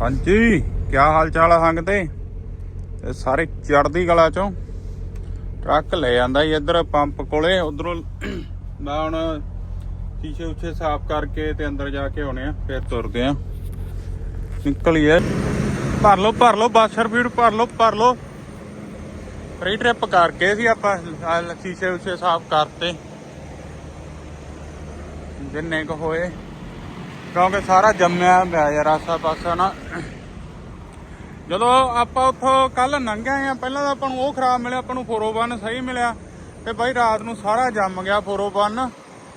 ਹਾਂਜੀ ਕੀ ਹਾਲ ਚਾਲ ਆ ਸੰਗ ਤੇ? ਸਾਰੇ ਚੜਦੀ ਗਲਾ ਚੋਂ। ਟਰੱਕ ਲੈ ਜਾਂਦਾ ਜੀ ਇੱਧਰ ਪੰਪ ਕੋਲੇ, ਉਧਰੋਂ ਮੈਂ ਹੁਣ ਸ਼ੀਸ਼ੇ ਉੱਚੇ ਸਾਫ਼ ਕਰਕੇ ਤੇ ਅੰਦਰ ਜਾ ਕੇ ਆਉਣੇ ਆ, ਫਿਰ ਤੁਰਦੇ ਆ। ਨਿਕਲੀਏ। ਭਰ ਲਓ ਭਰ ਲਓ ਬਾਸ਼ਰ ਫੀਡ ਭਰ ਲਓ ਭਰ ਲਓ। ਫਰੀ ਟ੍ਰਿਪ ਕਰਕੇ ਸੀ ਆਪਾਂ ਸ਼ੀਸ਼ੇ ਉੱਚੇ ਸਾਫ਼ ਕਰਤੇ। ਜਿੰਨੇ ਕੁ ਹੋਏ। ਕਿਉਂਕਿ ਸਾਰਾ ਜੰਮਿਆ ਪਿਆ ਯਾਰ ਆਸਾ ਪਾਸਾ ਨਾ ਜਦੋਂ ਆਪਾਂ ਉੱਥੋਂ ਕੱਲ ਲੰਘੇ ਆ, ਪਹਿਲਾਂ ਤਾਂ ਆਪਾਂ ਨੂੰ ਉਹ ਖਰਾਬ ਮਿਲਿਆ, ਆਪਾਂ ਨੂੰ 401 ਸਹੀ ਮਿਲਿਆ। ਤੇ ਬਾਈ ਰਾਤ ਨੂੰ ਸਾਰਾ ਜੰਮ ਗਿਆ 401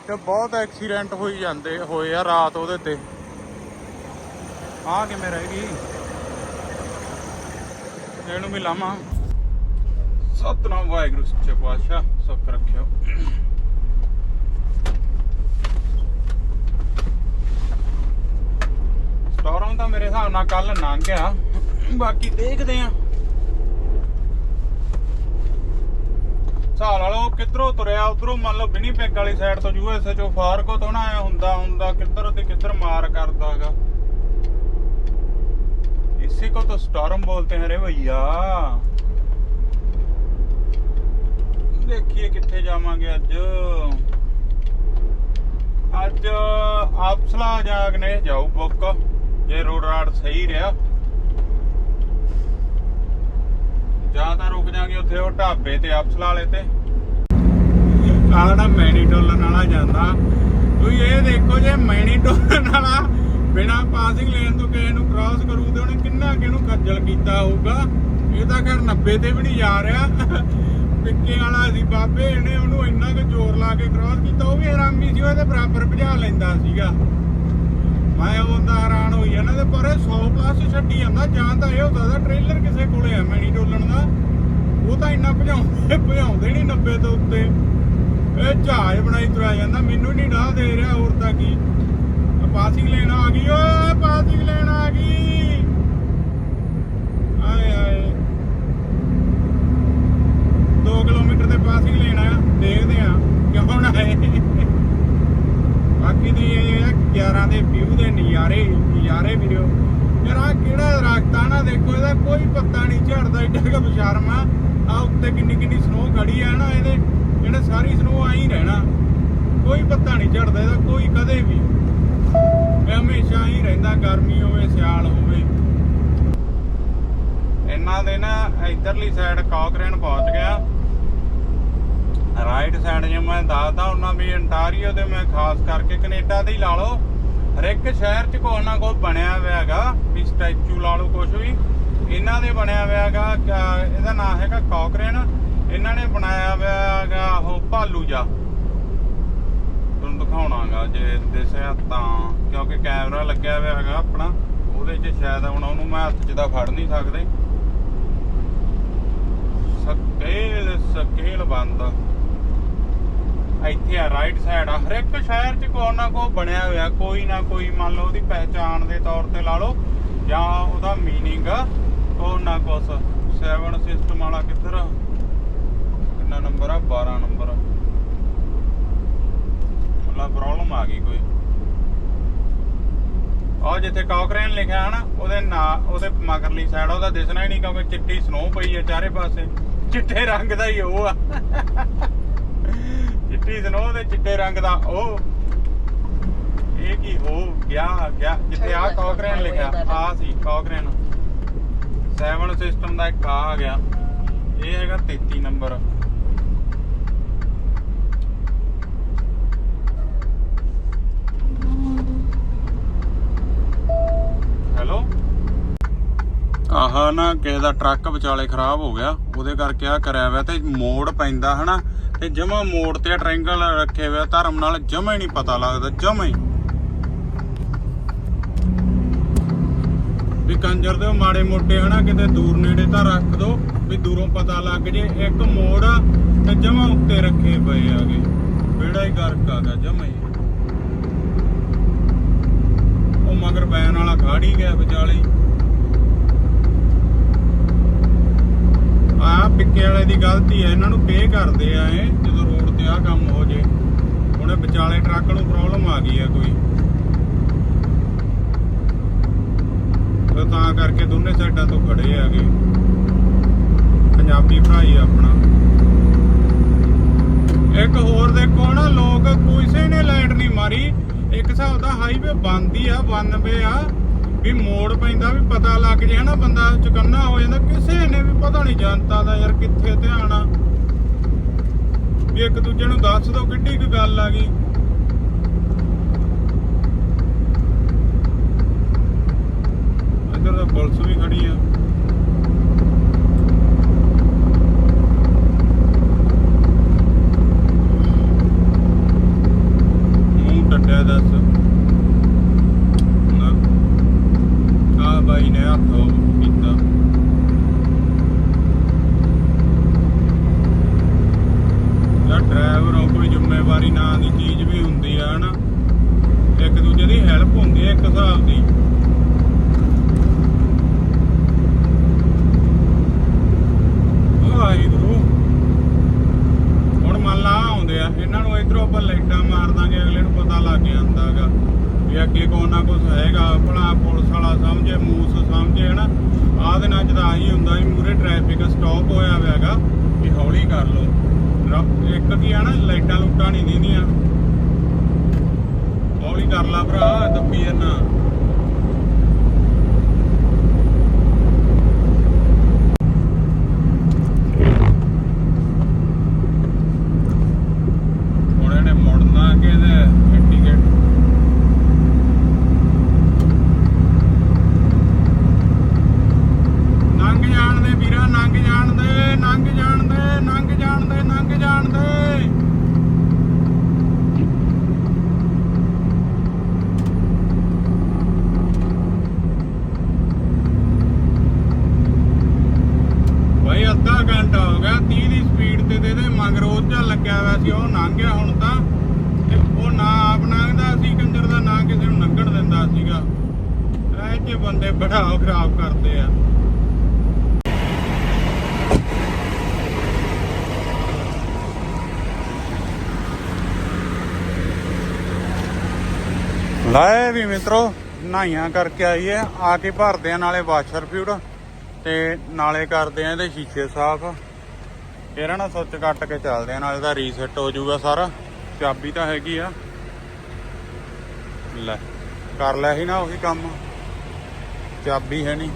ਤੇ ਬਹੁਤ ਐਕਸੀਡੈਂਟ ਹੋਈ ਜਾਂਦੇ ਹੋਏ ਆ ਰਾਤ ਉਹਦੇ ਤੇ। ਆ ਕਿਵੇਂ ਰਹਿ ਗਈ? ਇਹਨੂੰ ਵੀ ਲਾਵਾਂ ਸਤਨਾਮ ਵਾਹਿਗੁਰੂ, ਸੱਚੇ ਪਾਤਸ਼ਾਹ ਸੁੱਖ ਰੱਖਿਓ ਸਟੋਰਾਂ ਤਾਂ ਮੇਰੇ ਹਿਸਾਬ ਨਾਲ ਕੱਲ ਲੰਘ ਗਿਆ ਬਾਕੀ ਦੇਖਦੇ ਆ ਸਾਲ ਵਾਲੋ ਕਿੱਧਰੋਂ ਤੁਰਿਆ ਉਧਰੋਂ ਮੰਨ ਲਓ ਵਿਨੀਪੈਗ ਵਾਲੀ ਸਾਈਡ ਤੋਂ ਯੂਐਸਏ ਚੋਂ ਫਾਰਕੋ ਤੋਂ ਨਾ ਆਇਆ ਹੁੰਦਾ ਹੁੰਦਾ ਕਿੱਧਰ ਤੇ ਕਿੱਧਰ ਮਾਰ ਕਰਦਾਗਾ इसी को तो स्टॉर्म बोलते हैं रे भैया ਦੇਖੀਏ ਕਿੱਥੇ ਜਾਵਾਂਗੇ ਅੱਜ ਅੱਜ ਆਪਸਲਾ ਜਾਗਨੇ ਜਾਊ ਬੁੱਕ ਜੇ ਰੋਡ ਰਾਡ ਸਹੀ ਰਿਹਾ, ਜਾਂ ਤਾਂ ਰੁਕ ਜਾਾਂਗੇ ਉੱਥੇ ਉਹ ਢਾਬੇ ਤੇ ਆਪਸਲਾ ਵਾਲੇ ਤੇ। ਆਹ ਨਾ ਮੈਨੀ ਟੋਲਨ ਵਾਲਾ ਜਾਂਦਾ, ਤੁਸੀਂ ਇਹ ਦੇਖੋ ਜੇ ਮੈਨੀ ਟੋਲਨ ਵਾਲਾ ਬਿਨਾ ਪਾਸਿੰਗ ਲੇਨ ਤੋਂ ਕਿਸੇ ਨੂੰ ਕ੍ਰਾਸ ਕਰੂ ਤੇ ਉਹਨੇ ਕਿੰਨਾ ਕਿਹਨੂੰ ਕੱਜਲ ਕੀਤਾ ਹੋਊਗਾ। ਇਹ ਤਾਂ ਖੈਰ 90 ਤੇ ਵੀ ਨਹੀਂ ਜਾ ਰਿਹਾ। ਪਿੱਕੇ ਵਾਲਾ ਸੀ, ਬਾਬੇ ਇਹਨੇ ਉਹਨੂੰ ਇੰਨਾ ਕੁ ਜ਼ੋਰ ਲਾ ਕੇ ਕ੍ਰਾਸ ਕੀਤਾ, ਉਹ ਵੀ ਆਰਾਮੀ ਸੀ ਉਹਦੇ ਬਰਾਬਰ ਭਜਾ ਲੈਂਦਾ ਸੀਗਾ। ਮੈਂ ਉਹ ਹੈਰਾਨ ਹੋਈ ਜਾਂਦਾ ਤੇ ਪਰ 100 ਪਲੱਸ ਛੱਡੀ ਜਾਂਦਾ, ਜਾਂ ਤਾਂ ਇਹ ਹੁੰਦਾ ਦਾ ਟ੍ਰੇਲਰ ਕਿਸੇ ਕੋਲੇ ਆ ਮੈਨੀ ਡੋਲਣ ਦਾ। ਉਹ ਤਾਂ ਇੰਨਾ ਭਜਾਉਂਦੇ ਭਜਾਉਂਦੇ ਨਹੀਂ 90 ਤੋਂ ਉੱਤੇ। ਇਹ ਜਹਾਜ਼ ਬਣਾਈ ਤੁਰਿਆ ਜਾਂਦਾ, ਮੈਨੂੰ ਨਹੀਂ ਡਾਹ ਦੇ ਰਿਹਾ ਹੋਰ ਤਾਂ ਕੀ। ਪਾਸਿੰਗ ਲੈਣ ਆ ਗਈ, ਓਏ ਪਾਸਿੰਗ ਲੈਣ ਆ ਗਈ। ਆਏ ਆਏ 2 ਕਿਲੋਮੀਟਰ ਤੇ ਪਾਸਿੰਗ ਲੈਣਾ ਆ, ਦੇਖਦੇ ਆ, ਕਿਉਂ ਨਾ ਆਏ। ਬਾਕੀ ਦੀ ਇਹ ਆ 11 ਦੇ ਵਿਊ ਦੇ ਨਜ਼ਾਰੇ ਨਜ਼ਾਰੇ ਵੀਰੋ, ਯਾਰ ਆ ਕਿਹੜਾ ਦਰਖਤ ਨਾ ਦੇਖੋ, ਇਹਦਾ ਕੋਈ ਪੱਤਾ ਨਹੀਂ ਝੜਦਾ ਏਡਾ ਕਿ ਬਸ਼ਰਮਾ ਆ। ਉੱਤੇ ਕਿੰਨੀ ਕਿੰਨੀ ਸਨੋ ਖੜੀ ਆ ਨਾ, ਇਹਦੇ ਇਹਨੇ ਸਾਰੀ ਸਨੋ ਆਈ ਰਹਿਣਾ। ਕੋਈ ਪੱਤਾ ਨਹੀਂ ਝੜਦਾ, ਇਹਦਾ ਕੋਈ ਕਦੇ ਵੀ। ਇਹ ਹਮੇਸ਼ਾ ਹੀ ਰਹਿੰਦਾ, ਗਰਮੀ ਹੋਵੇ, ਸਿਆਲ ਹੋਵੇ। ਇਹਨਾਂ ਦੇ ਨਾ ਇਧਰਲੀ ਸਾਈਡ ਕਾਕਰੇਨ ਪਹੁੰਚ ਗਿਆ। ਰਾਈਟ ਸਾਈਡ ਜੇ ਮੈਂ ਦੱਸਦਾ ਉਹਨਾਂ ਵੀ ਅੰਟਾਰੀਓ ਤੇ ਮੈਂ ਖਾਸ ਕਰਕੇ ਕੈਨੇਡਾ ਦੇ ਹੀ ਲਾ ਲਓ। ਹਰ ਇੱਕ ਸ਼ਹਿਰ 'ਚ ਕੋਈ ਨਾ ਕੋਈ ਬਣਿਆ ਹੋਇਆ ਹੈਗਾ, ਵੀ ਸਟੈਚੂ ਲਾ ਲਓ ਕੁਝ ਵੀ। ਇਹਨਾਂ ਦੇ ਬਣਿਆ ਹੋਇਆ ਹੈਗਾ ਇਹਦਾ ਨਾਮ ਹੈਗਾ ਕਾਕਰੇਨ ਇਹਨਾਂ ਨੇ ਬਣਾਇਆ ਹੋਇਆ ਹੈਗਾ ਉਹ ਭਾਲੂ ਜਾ। ਤੁਹਾਨੂੰ ਦਿਖਾਉਣਾਗਾ ਜੇ ਦਿਸਿਆ ਤਾਂ, ਕਿਉਂਕਿ ਕੈਮਰਾ ਲੱਗਿਆ ਹੋਇਆ ਹੈਗਾ ਆਪਣਾ। ਉਹਦੇ 'ਚ ਸ਼ਾਇਦ ਹੁਣ ਉਹਨੂੰ ਮੈਂ ਹੱਥ 'ਚ ਤਾਂ ਫੜ ਨਹੀਂ ਸਕਦੇ। ਸਕੇਲ ਸਕੇਲ ਬੰਦ। ਇੱਥੇ ਆ ਰਾਈਟ ਸਾਈਡ ਆ ਹਰ ਇੱਕ ਸ਼ਹਿਰ 'ਚ ਕੋਈ ਨਾ ਕੋਈ ਬਣਿਆ ਹੋਇਆ ਕੋਈ ਨਾ ਕੋਈ ਮੰਨ ਲਓ ਉਹਦੀ ਪਹਿਚਾਣ ਦੇ ਤੌਰ ਤੇ ਲਾ ਲਓ ਜਾਂ ਉਹਦਾ मीनिंग ਕੋਈ ਨਾ ਕੁਛ 7 ਸਿਸਟਮ ਵਾਲਾ ਕਿੱਧਰ ਆ? ਕਿੰਨਾ ਨੰਬਰ ਆ 12 ਨੰਬਰ ਮਤਲਬ ਪ੍ਰੋਬਲਮ ਆ ਗਈ ਕੋਈ ਆ ਜਿੱਥੇ ਕਾਕਰੇਨ ਲਿਖਿਆ ਹਨਾ ਉਹਦੇ ਨਾ ਉਹਦੇ ਮਗਰਲੀ ਸਾਈਡ ਉਹਦਾ ਦਿਸਣਾ ਹੀ ਨਹੀਂ ਕਿਉਂਕਿ ਚਿੱਟੀ ਸਨੋ ਪਈ ਹੈ ਚਾਰੇ ਪਾਸੇ ਚਿੱਟੇ ਰੰਗ ਦਾ ਹੀ ਉਹ ਆ ਚਿੱਟੀ ਸਨੋ ਦੇ ਚਿੱਟੇ ਰੰਗ ਦਾ ਉਹ। ਇਹ ਕੀ ਹੋ ਗਿਆ ਗਿਆ। ਜਿੱਥੇ ਆ? ਕਾਕਰੇਨ ਲਿਖਿਆ। ਆ ਸੀ ਕਾਕਰੇਨ 7 ਸਿਸਟਮ ਦਾ ਇੱਕ ਆ ਗਿਆ। ਇਹ ਹੈਗਾ 33 ਨੰਬਰ। ਹੈਲੋ ਆਹ ਨਾ ਕਿਸੇ ਦਾ ਟਰੱਕ ਵਿਚਾਲੇ ਖਰਾਬ ਹੋ ਗਿਆ। ਉਹਦੇ ਕਰਕੇ ਆ ਕਰਿਆ ਹੋਇਆ ਤੇ ਮੋੜ ਪੈਂਦਾ ਹਨਾ? ਤੇ ਜਮਾ ਮੋੜ ਤੇ ਟ੍ਰਾਇੰਗਲ ਰੱਖੇ ਹੋਇਆ ਧਰਮ ਨਾਲ ਜਮਾ ਹੀ ਨਹੀਂ ਪਤਾ ਲੱਗਦਾ, ਜਮਾ ਹੀ। ਵੀ ਕੰਜਰ ਦੇ ਮਾੜੇ ਮੋਟੇ ਹਨਾ, ਕਿਤੇ ਦੂਰ ਨੇੜੇ ਤਾਂ ਰੱਖ ਦੋ, ਵੀ ਦੂਰੋਂ ਪਤਾ ਲੱਗ ਜੇ, ਇੱਕ ਮੋੜ ਤੇ ਜਮਾ ਉੱਤੇ ਰੱਖੇ ਪਏ ਆਗੇ ਬੇੜਾ ਹੀ ਗਰਕ ਆ ਗਿਆ, ਜਮਾ ਹੀ। ਉਹ ਮਗਰ ਬੈਨ ਵਾਲਾ ਖਾੜੀ ਗਿਆ ਵਿਚਾਲੇ। ਹੀ। ਪਿੱਕੇ ਵਾਲੇ ਦੀ ਗਲਤੀ ਹੈ, ਇਹਨਾਂ ਨੂੰ ਪੇ ਕਰਦੇ ਆ ਇਹ, ਜਦੋਂ ਰੋਡ ਤੇ ਆ ਕੰਮ ਹੋ ਜੇ। ਉਹਨੇ ਵਿਚਾਲੇ ਟਰੱਕ ਨੂੰ ਪ੍ਰੋਬਲਮ ਆ ਗਈ ਆ ਕੋਈ। ਤਾਂ ਕਰਕੇ ਦੋਨੇ ਸਾਈਡਾਂ ਤੋਂ ਖੜੇ ਆਗੇ ਪੰਜਾਬੀ ਭਰਾਈ ਆਪਣਾ। ਇੱਕ ਹੋਰ ਦੇਖੋ ਨਾ, ਲੋਕ ਕਿਸੇ ਨੇ ਲਾਈਟ ਨਹੀਂ ਮਾਰੀ। ਇੱਕ ਹਿਸਾਬ ਦਾ ਹਾਈਵੇ ਬੰਦ ਹੀ ਆ 92 ਆ। ਵੀ ਮੋੜ ਪੈਂਦਾ ਵੀ ਪਤਾ ਲੱਗ ਜੇ ਹਨਾ ਬੰਦਾ ਚੁਕੰਨਾ ਹੋ ਜਾਂਦਾ, ਕਿਸੇ ਨੇ ਵੀ ਪਤਾ ਨਹੀਂ ਜਨਤਾ ਦਾ ਯਾਰ ਕਿੱਥੇ ਧਿਆਨ ਆ। ਵੀ ਇੱਕ ਦੂਜੇ ਨੂੰ ਦੱਸ ਦੋ ਕਿੱਡੀ ਕੁ ਗੱਲ ਆ ਗਈ। ਇੱਧਰ ਤਾਂ ਪੁਲਿਸ ਵੀ ਖੜੀ ਆ ਮੂੰਹ ਟੱਟਿਆ ਦੱਸ ਨਾ ਆ ਬਾਈ ਨੇ ਹੱਥ ਉਹ ਕੀਤਾ ਯਾਰ ਡਰਾਈਵਰ ਹੋ ਕੋਈ ਜ਼ਿੰਮੇਵਾਰੀ ਨਾਂ ਦੀ ਚੀਜ਼ ਵੀ ਹੁੰਦੀ ਆ, ਹਨਾ? ਇੱਕ ਦੂਜੇ ਦੀ ਹੈਲਪ ਹੁੰਦੀ ਹੈ ਇੱਕ ਹਿਸਾਬ ਦੀ। ਵਾਹਿਗੁਰੂ ਹੁਣ ਮੰਨ ਲਾ ਆਉਂਦੇ ਆ, ਇਹਨਾਂ ਨੂੰ ਇਧਰੋਂ ਆਪਾਂ ਲਾਈਟਾਂ ਮਾਰ ਦਾਂਗੇ, ਅਗਲੇ ਨੂੰ ਪਤਾ ਲੱਗ ਜਾਂਦਾਗਾ ਵੀ ਅੱਗੇ ਕੋਈ ਨਾ ਕੁਝ ਹੈਗਾ, ਭਲਾ ਪੁਲਿਸ ਵਾਲਾ ਸਮਝੇ, ਮੂਸ ਸਮਝੇ, ਹਨਾ? ਆਹ ਦਿਨਾਂ ਚ ਤਾਂ ਆਹੀ ਹੁੰਦਾ ਵੀ ਮੂਰੇ ਟ੍ਰੈਫਿਕ ਸਟਾਪ ਹੋਇਆ ਹੋਇਆਗਾ ਵੀ ਹੌਲੀ ਕਰ ਲਓ। ਇੱਕ ਕੀ ਆ ਨਾ ਲਾਈਟਾਂ ਲੂਟਾਂ ਨਹੀਂ ਦੀਦੀਆਂ। ਹੌਲੀ ਕਰ ਲਾ ਭਰਾ ਦੱਬੀ ਜਨਾ ਹੁਣ ਇਹਨੇ ਮੁੜਨਾ ਕਿ ਇਹਦੇ ਇੰਡੀਕੇਟ ਨੰਗ ਜਾਣ ਦੇ ਵੀਰਾ ਨੰਗ ਜਾਣ ਦੇ ਨੰਗ ਜਾਣ ਦੇ ਨੰਗ ਜਾਣ ਦੇ ਨੰਗ ਜਾਣ ਦੇ ਭਾਈ ਅੱਧਾ ਘੰਟਾ ਹੋ ਗਿਆ 30 ਦੀ ਸਪੀਡ ਤੇ ਦੇ ਦੇ ਮੰਗਰੋਜ ਜਾਂ ਲੱਗਿਆ ਹੋਇਆ ਸੀ ਉਹ ਲੰਘ ਗਿਆ ਹੁਣ ਤਾਂ ਤੇ ਉਹ ਨਾ ਆਪ ਲੰਘਦਾ ਸੀ ਕੰਜਰ ਦਾ ਨਾ ਕਿਸੇ ਨੂੰ ਲੰਘਣ ਦਿੰਦਾ ਸੀਗਾ ਇਹ ਜੇ ਬੰਦੇ ਬੜਾ ਉਹ ਖਰਾਬ ਕਰਦੇ ਆ ਲੈ ਵੀ ਮਿੱਤਰੋ, ਨਹਾਈਆਂ ਕਰਕੇ ਆਈਏ ਆ ਕੇ ਭਰਦੇ ਆ ਨਾਲੇ ਵਾਸ਼ਰ ਫਿਊਡ ਤੇ ਨਾਲੇ ਕਰਦੇ ਆ ਇਹਦੇ ਸ਼ੀਸ਼ੇ ਸਾਫ਼। ਇਹਨਾਂ ਨਾਲ ਸੁੱਚ ਕੱਟ ਕੇ ਚੱਲਦੇ ਆ, ਨਾਲੇ ਦਾ ਰੀਸੈਟ ਹੋ ਜਾਊਗਾ ਸਾਰਾ। ਚਾਬੀ ਤਾਂ ਹੈਗੀ ਆ। ਲੈ, ਕਰ ਲਿਆ ਸੀ ਨਾ ਉਹੀ ਕੰਮ। ਚਾਬੀ ਹੈ ਨਹੀਂ